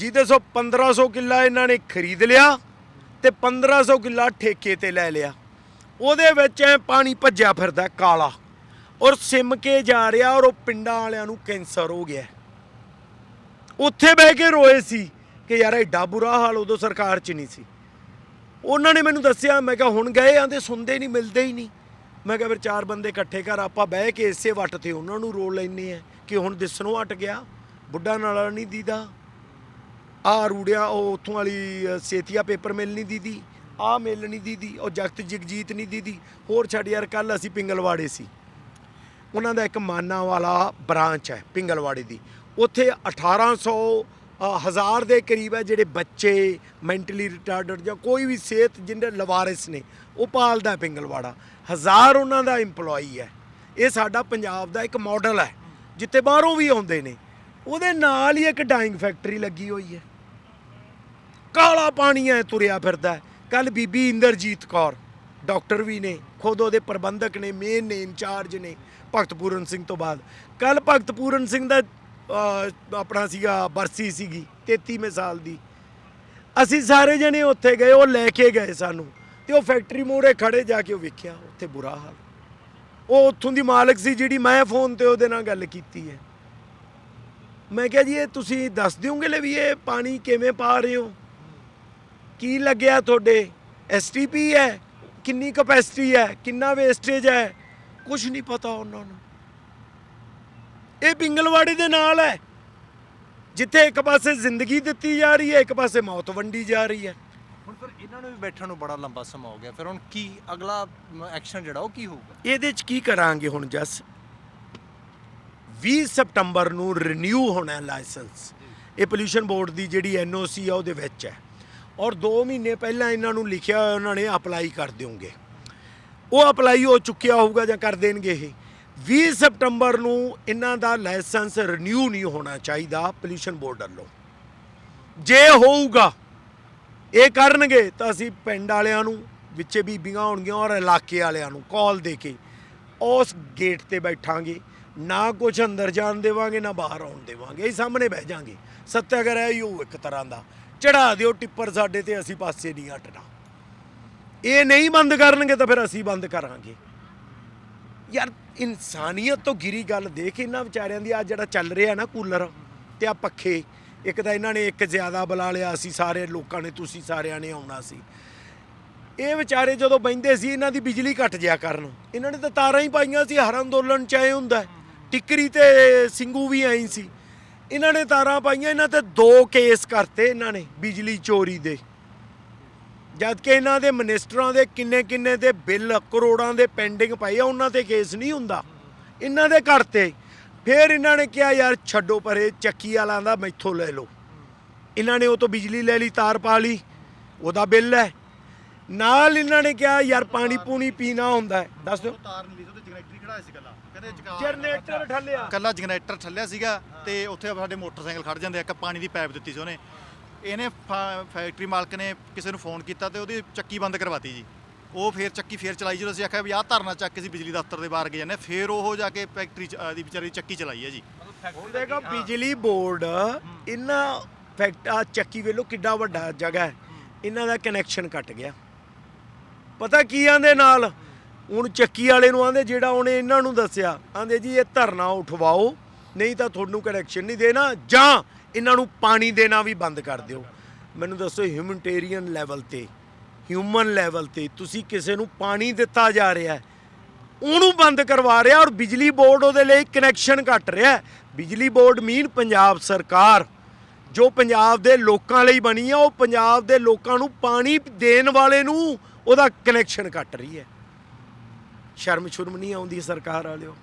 [SPEAKER 1] ਜਿਹਦੇ ਸੋ 1500 ਕਿੱਲਾ ਇਹਨਾਂ ਨੇ ਖਰੀਦ ਲਿਆ ਤੇ 1500 ਕਿੱਲਾ ਠੇਕੇ ਤੇ ਲੈ ਲਿਆ। ਉਹਦੇ ਵਿੱਚ ਐ ਪਾਣੀ ਭੱਜਿਆ ਫਿਰਦਾ ਕਾਲਾ। ਔਰ ਸਿਮ ਕੇ ਜਾ ਰਿਹਾ ਔਰ ਉਹ ਪਿੰਡਾਂ ਵਾਲਿਆਂ ਨੂੰ ਕੈਂਸਰ ਹੋ ਗਿਆ ਉੱਥੇ ਬਹਿ ਕੇ ਰੋਏ ਸੀ ਕਿ ਯਾਰ ਐਡਾ ਬੁਰਾ ਹਾਲ ਉਦੋਂ ਸਰਕਾਰ 'ਚ ਨਹੀਂ ਸੀ। ਉਹਨਾਂ ਨੇ ਮੈਨੂੰ ਦੱਸਿਆ, ਮੈਂ ਕਿਹਾ ਹੁਣ ਗਏ ਆਂਦੇ ਸੁਣਦੇ ਨਹੀਂ, ਮਿਲਦੇ ਹੀ ਨਹੀਂ। ਮੈਂ ਕਿਹਾ ਫਿਰ ਚਾਰ ਬੰਦੇ ਇਕੱਠੇ ਕਰ ਆਪਾਂ ਬਹਿ ਕੇ ਇਸੇ ਵੱਟ ਤੇ ਉਹਨਾਂ ਨੂੰ ਰੋਲ ਲੈਨੇ ਆ ਕਿ ਹੁਣ ਦਿਸਣੋਂ ਹਟ ਗਿਆ, ਬੁੱਢਾ ਨਾਲਾ ਨਹੀਂ ਦੀਦਾ। ਆ ਰੂੜਿਆ ਉਹ ਉੱਥੋਂ ਵਾਲੀ ਅ, ਸੇਤੀਆ ਪੇਪਰ ਮਿਲ ਨਹੀਂ ਦੀਦੀ ਆ ਮਿਲ ਨਹੀਂ ਦੀਦੀ ਉਹ ਜਗਤ ਜਗਜੀਤ ਨਹੀਂ ਦੀਦੀ ਹੋਰ ਛੱਡ ਯਾਰ ਕੱਲ ਅਸੀਂ ਪਿੰਗਲਵਾੜੇ ਸੀ। ਉਹਨਾਂ ਦਾ ਇੱਕ ਮਾਨਾ ਵਾਲਾ ਬ੍ਰਾਂਚ ਹੈ ਪਿੰਗਲਵਾੜੇ ਦੀ। ਉੱਥੇ 1800 ਅ, ਹਜ਼ਾਰ ਦੇ ਕਰੀਬ ਹੈ ਜਿਹੜੇ ਬੱਚੇ ਮੈਂਟਲੀ ਰਿਟਾਰਡਡ ਜਾਂ ਕੋਈ ਵੀ ਸਿਹਤ ਜਿਹਦੇ ਲਵਾਰਿਸ ਨੇ ਉਹ ਪਾਲਦਾ ਪਿੰਗਲਵਾੜਾ। ਹਜ਼ਾਰ ਉਹਨਾਂ ਦਾ EMPLOYE ਹੈ। ਇਹ ਸਾਡਾ ਪੰਜਾਬ ਦਾ ਇੱਕ ਮਾਡਲ ਹੈ ਜਿੱਥੇ ਬਾਹਰੋਂ ਵੀ ਆਉਂਦੇ ਨੇ। ਉਹਦੇ ਨਾਲ ਹੀ ਇੱਕ ਡਾਈਂਗ ਫੈਕਟਰੀ ਲੱਗੀ ਹੋਈ ਹੈ। ਕਾਲਾ ਪਾਣੀ ਐ ਤੁਰਿਆ ਫਿਰਦਾ ਕੱਲ ਬੀਬੀ ਇੰਦਰਜੀਤ ਕੌਰ, ਡਾਕਟਰ ਵੀ ਨੇ, ਖੁਦ ਉਹਦੇ ਪ੍ਰਬੰਧਕ ਨੇ, ਮੇਨ ਨੇ, ਇੰਚਾਰਜ ਨੇ ਭਗਤ ਪੂਰਨ ਸਿੰਘ ਤੋਂ ਬਾਅਦ। ਕੱਲ ਭਗਤ ਪੂਰਨ ਸਿੰਘ ਦਾ ਆਪਣਾ ਸੀਗਾ, ਬਰਸੀ ਸੀਗੀ 33ਵੇਂ ਸਾਲ ਦੀ। ਅਸੀਂ ਸਾਰੇ ਜਣੇ ਉੱਥੇ ਗਏ, ਉਹ ਲੈ ਕੇ ਗਏ ਸਾਨੂੰ। ਤੇ ਉਹ ਫੈਕਟਰੀ ਮੂਹਰੇ ਖੜੇ ਜਾ ਕੇ ਉਹ ਵੇਖਿਆ, ਉੱਥੇ ਬੁਰਾ ਹਾਲ। ਉਹ ਉੱਥੋਂ ਦੀ ਮਾਲਕ ਸੀ ਜਿਹੜੀ ਮੈਂ ਫੋਨ ਤੇ ਉਹਦੇ ਨਾਲ ਗੱਲ ਕੀਤੀ ਹੈ ਮੈਂ ਕਿਹਾ ਜੀ, ਇਹ ਤੁਸੀਂ ਦੱਸ ਦਿਓਗੇ ਲੈ ਵੀ ਇਹ ਪਾਣੀ ਕਿਵੇਂ ਪਾ ਰਹੇ ਹੋ? ਕੀ ਲੱਗਿਆ ਤੁਹਾਡੇ? ਐਸਟੀਪੀ ਹੈ? ਕਿੰਨੀ ਕਪੈਸਿਟੀ ਹੈ? ਕਿੰਨਾ ਵੇਸਟੇਜ ਹੈ? ਕੁਝ ਨਹੀਂ ਪਤਾ ਉਹਨਾਂ ਨੂੰ। ਇਹ ਪਿੰਗਲਵਾੜੇ ਦੇ ਨਾਲ ਹੈ। ਜਿੱਥੇ ਇੱਕ ਪਾਸੇ ਜ਼ਿੰਦਗੀ ਦਿੱਤੀ ਜਾ ਰਹੀ ਹੈ ਇੱਕ ਪਾਸੇ ਮੌਤ ਵੰਡੀ ਜਾ ਰਹੀ ਹੈ।
[SPEAKER 2] ਹੁਣ ਫਿਰ ਇਹਨਾਂ ਨੂੰ ਵੀ ਬੈਠਣ ਨੂੰ ਬੜਾ ਲੰਬਾ ਸਮਾਂ ਹੋ ਗਿਆ। ਫਿਰ ਹੁਣ ਕੀ ਅਗਲਾ ਐਕਸ਼ਨ ਜਿਹੜਾ ਉਹ ਕੀ ਹੋਊਗਾ?
[SPEAKER 1] ਇਹਦੇ 'ਚ ਕੀ ਕਰਾਂਗੇ ਹੁਣ ਜਸ? 20 ਸਤੰਬਰ ਨੂੰ ਰੀਨਿਊ ਹੋਣਾ ਹੈ ਲਾਇਸੈਂਸ ਇਹ ਪੋਲੂਸ਼ਨ ਬੋਰਡ ਦੀ ਜਿਹੜੀ ਐਨਓਸੀ ਆ ਉਹਦੇ ਵਿੱਚ ਹੈ। ਔਰ 2 ਮਹੀਨੇ ਪਹਿਲਾਂ ਇਹਨਾਂ ਨੂੰ ਲਿਖਿਆ ਹੋਇਆ ਉਹਨਾਂ ਨੇ ਅਪਲਾਈ ਕਰ ਦਿਓਗੇ। ਉਹ ਅਪਲਾਈ ਹੋ ਚੁੱਕਿਆ ਹੋਊਗਾ ਜਾਂ ਕਰ ਦੇਣਗੇ ਇਹ। 20 ਸਪਟੰਬਰ ਨੂੰ ਇਹਨਾਂ ਦਾ ਲਾਇਸੈਂਸ ਰੀਨਿਊ ਨਹੀਂ ਹੋਣਾ ਚਾਹੀਦਾ ਪੋਲੂਸ਼ਨ ਬੋਰਡ ਵੱਲੋਂ। ਜੇ ਹੋਊਗਾ, ਇਹ ਕਰਨਗੇ ਤਾਂ ਅਸੀਂ ਪਿੰਡ ਵਾਲਿਆਂ ਨੂੰ, ਵਿੱਚੇ ਬੀਬੀਆਂ ਹੋਣਗੀਆਂ ਔਰ ਇਲਾਕੇ ਵਾਲਿਆਂ ਨੂੰ ਕਾਲ ਦੇ ਕੇ ਉਸ ਗੇਟ ਤੇ ਬੈਠਾਂਗੇ। ਨਾ ਕੁਝ ਅੰਦਰ ਜਾਣ ਦੇਵਾਂਗੇ, ਨਾ ਬਾਹਰ ਆਉਣ ਦੇਵਾਂਗੇ। ਇਹ ਸਾਹਮਣੇ ਬਹਿ ਜਾਾਂਗੇ। ਸੱਤਿਆਗ੍ਰਹਿ ਹੀ ਹੋਊ ਇੱਕ ਤਰ੍ਹਾਂ ਦਾ ਚੜਾ ਦਿਓ ਟਿੱਪਰ ਸਾਡੇ ਤੇ, ਅਸੀਂ ਪਾਸੇ ਨਹੀਂ ਹਟਣਾ। ਇਹ ਨਹੀਂ ਬੰਦ ਕਰਨਗੇ ਤਾਂ ਫਿਰ ਅਸੀਂ ਬੰਦ ਕਰਾਂਗੇ। ਯਾਰ, ਇਨਸਾਨੀਅਤ ਤੋਂ ਗਿਰੀ ਗੱਲ ਦੇਖ ਇਹਨਾਂ ਵਿਚਾਰਿਆਂ ਦੀ ਆ ਜਿਹੜਾ ਚੱਲ ਰਿਹਾ ਨਾ ਕੂਲਰ ਤੇ ਆ ਪੱਖੇ, ਇੱਕ ਤਾਂ ਇਹਨਾਂ ਨੇ ਇੱਕ ਜ਼ਿਆਦਾ ਬੁਲਾ ਲਿਆ ਸੀ, ਸਾਰੇ ਲੋਕਾਂ ਨੇ, ਤੁਸੀਂ ਸਾਰਿਆਂ ਨੇ ਆਉਣਾ ਸੀ। ਇਹ ਵਿਚਾਰੇ ਜਦੋਂ ਬੈੰਦੇ ਸੀ, ਇਹਨਾਂ ਦੀ ਬਿਜਲੀ ਘਟ ਜਿਆ ਕਰਨ। ਇਹਨਾਂ ਨੇ ਤਾਂ ਤਾਰਾਂ ਹੀ ਪਾਈਆਂ ਸੀ, ਹਰ ਅੰਦੋਲਨ ਚ ਐ ਹੁੰਦਾ, ਟਿੱਕਰੀ ਤੇ ਸਿੰਘੂ ਵੀ ਐਂ ਸੀ। ਇਹਨਾਂ ਨੇ ਤਾਰਾਂ ਪਾਈਆਂ, ਇਹਨਾਂ ਤੇ ਦੋ ਕੇਸ ਕਰਤੇ ਇਹਨਾਂ ਨੇ ਬਿਜਲੀ ਚੋਰੀ ਦੇ। ਜਦ ਕਿ ਇਹਨਾਂ ਦੇ ਮਿਨਿਸਟਰਾਂ ਦੇ ਕਿੰਨੇ ਕਿੰਨੇ ਦੇ ਬਿੱਲ, ਕਰੋੜਾਂ ਦੇ ਪੈਂਡਿੰਗ ਪਏ ਆ, ਉਹਨਾਂ ਤੇ ਕੇਸ ਨਹੀਂ ਹੁੰਦਾ। ਇਹਨਾਂ ਦੇ ਕਰਤੇ। ਫਿਰ ਇਹਨਾਂ ਨੇ ਕਿਹਾ, ਯਾਰ ਛੱਡੋ ਪਰੇ, ਚੱਕੀ ਵਾਲਾਂ ਦਾ ਮੈਥੋਂ ਲੈ ਲਓ। ਇਹਨਾਂ ਨੇ ਉਹ ਤੋਂ ਬਿਜਲੀ ਲੈ ਲਈ, ਤਾਰ ਪਾ ਲਈ, ਉਹਦਾ ਬਿੱਲ ਹੈ। ਨਾਲ ਇਹਨਾਂ ਨੇ ਕਿਹਾ, ਯਾਰ ਪਾਣੀ ਪੂਣੀ ਪੀਣਾ ਹੁੰਦਾ ਦੱਸ ਦਿਓ।
[SPEAKER 3] ਤਾਰ ਨਹੀਂ ਉਹਦੇ ਜਨਰੇਟਰ ਹੀ ਸੀ ਕੱਲਾ
[SPEAKER 1] ਜਨਰੇਟਰ ਠੱਲਿਆ।
[SPEAKER 3] ਕੱਲਾ ਜਨਰੇਟਰ ਥੱਲਿਆ ਸੀਗਾ ਤੇ ਉੱਥੇ ਸਾਡੇ ਮੋਟਰਸਾਈਕਲ ਖੜ ਜਾਂਦੇ ਆ, ਇੱਕ ਪਾਣੀ ਦੀ ਪਾਈਪ ਦਿੱਤੀ ਸੀ ਉਹਨੇ। ਇਹਨੇ ਫੈਕਟਰੀ ਮਾਲਕ ਨੇ ਕਿਸੇ ਨੂੰ ਫੋਨ ਕੀਤਾ ਤੇ ਉਹਦੀ ਚੱਕੀ ਬੰਦ ਕਰਵਾਤੀ ਜੀ। ਉਹ ਫੇਰ ਚੱਕੀ ਫੇਰ ਚਲਾਈ ਜਦੋਂ ਅਸੀਂ ਆਖਿਆ ਵੀ ਆਹ ਧਰਨਾ ਚੱਕ ਕੇ ਅਸੀਂ ਬਿਜਲੀ ਦਫ਼ਤਰ ਦੇ ਬਾਹਰ ਗਏ ਜਾਂਦੇ। ਫੇਰ ਉਹ ਜਾ ਕੇ ਫੈਕਟਰੀ ਦੀ ਵਿਚਾਰੀ ਚੱਕੀ ਚਲਾਈ ਹੈ ਜੀ।
[SPEAKER 1] ਹੁਣ ਦੇਖੋ ਬਿਜਲੀ ਬੋਰਡ ਇਹਨਾਂ ਫੈਕਟ ਆ ਚੱਕੀ ਵੇਲੋ ਕਿੱਡਾ ਵੱਡਾ ਜਗ੍ਹਾ ਹੈ। ਇਹਨਾਂ ਦਾ ਕਨੈਕਸ਼ਨ ਕੱਟ ਗਿਆ। ਪਤਾ ਕੀ ਆਂਦੇ ਨਾਲ? ਹੁਣ ਚੱਕੀ ਵਾਲੇ ਨੂੰ ਆਂਦੇ ਜਿਹੜਾ ਉਹਨੇ ਇਹਨਾਂ ਨੂੰ ਦੱਸਿਆ, ਆਂਦੇ ਜੀ ਇਹ ਧਰਨਾ ਉਠਵਾਓ, ਨਹੀਂ ਤਾਂ ਤੁਹਾਨੂੰ ਕਨੈਕਸ਼ਨ ਨਹੀਂ ਦੇਣਾ, ਜਾਂ ਇਹਨਾਂ ਨੂੰ ਪਾਣੀ ਦੇਣਾ ਵੀ ਬੰਦ ਕਰ ਦਿਓ। ਮੈਨੂੰ ਦੱਸੋ ਹਿਊਮਨਟੇਰੀਅਨ ਲੈਵਲ ਤੇ ਹਿਊਮਨ ਲੈਵਲ ਤੇ ਤੁਸੀਂ ਕਿਸੇ ਨੂੰ ਪਾਣੀ ਦਿੱਤਾ ਜਾ ਰਿਹਾ ਹੈ, ਉਹਨੂੰ ਬੰਦ ਕਰਵਾ ਰਿਹਾ ਔਰ ਬਿਜਲੀ ਬੋਰਡ ਉਹਦੇ ਲਈ ਕਨੈਕਸ਼ਨ ਕੱਟ ਰਿਹਾ ਬਿਜਲੀ ਬੋਰਡ ਮੀਨ ਪੰਜਾਬ ਸਰਕਾਰ, ਜੋ ਪੰਜਾਬ ਦੇ ਲੋਕਾਂ ਲਈ ਬਣੀ ਆ, ਉਹ ਪੰਜਾਬ ਦੇ ਲੋਕਾਂ ਨੂੰ ਪਾਣੀ ਦੇਣ ਵਾਲੇ ਨੂੰ ਉਹਦਾ ਕਨੈਕਸ਼ਨ ਕੱਟ ਰਹੀ ਹੈ। ਸ਼ਰਮ ਸ਼ੁਰਮ ਨਹੀਂ ਆਉਂਦੀ ਸਰਕਾਰ ਵਾਲਿਓ।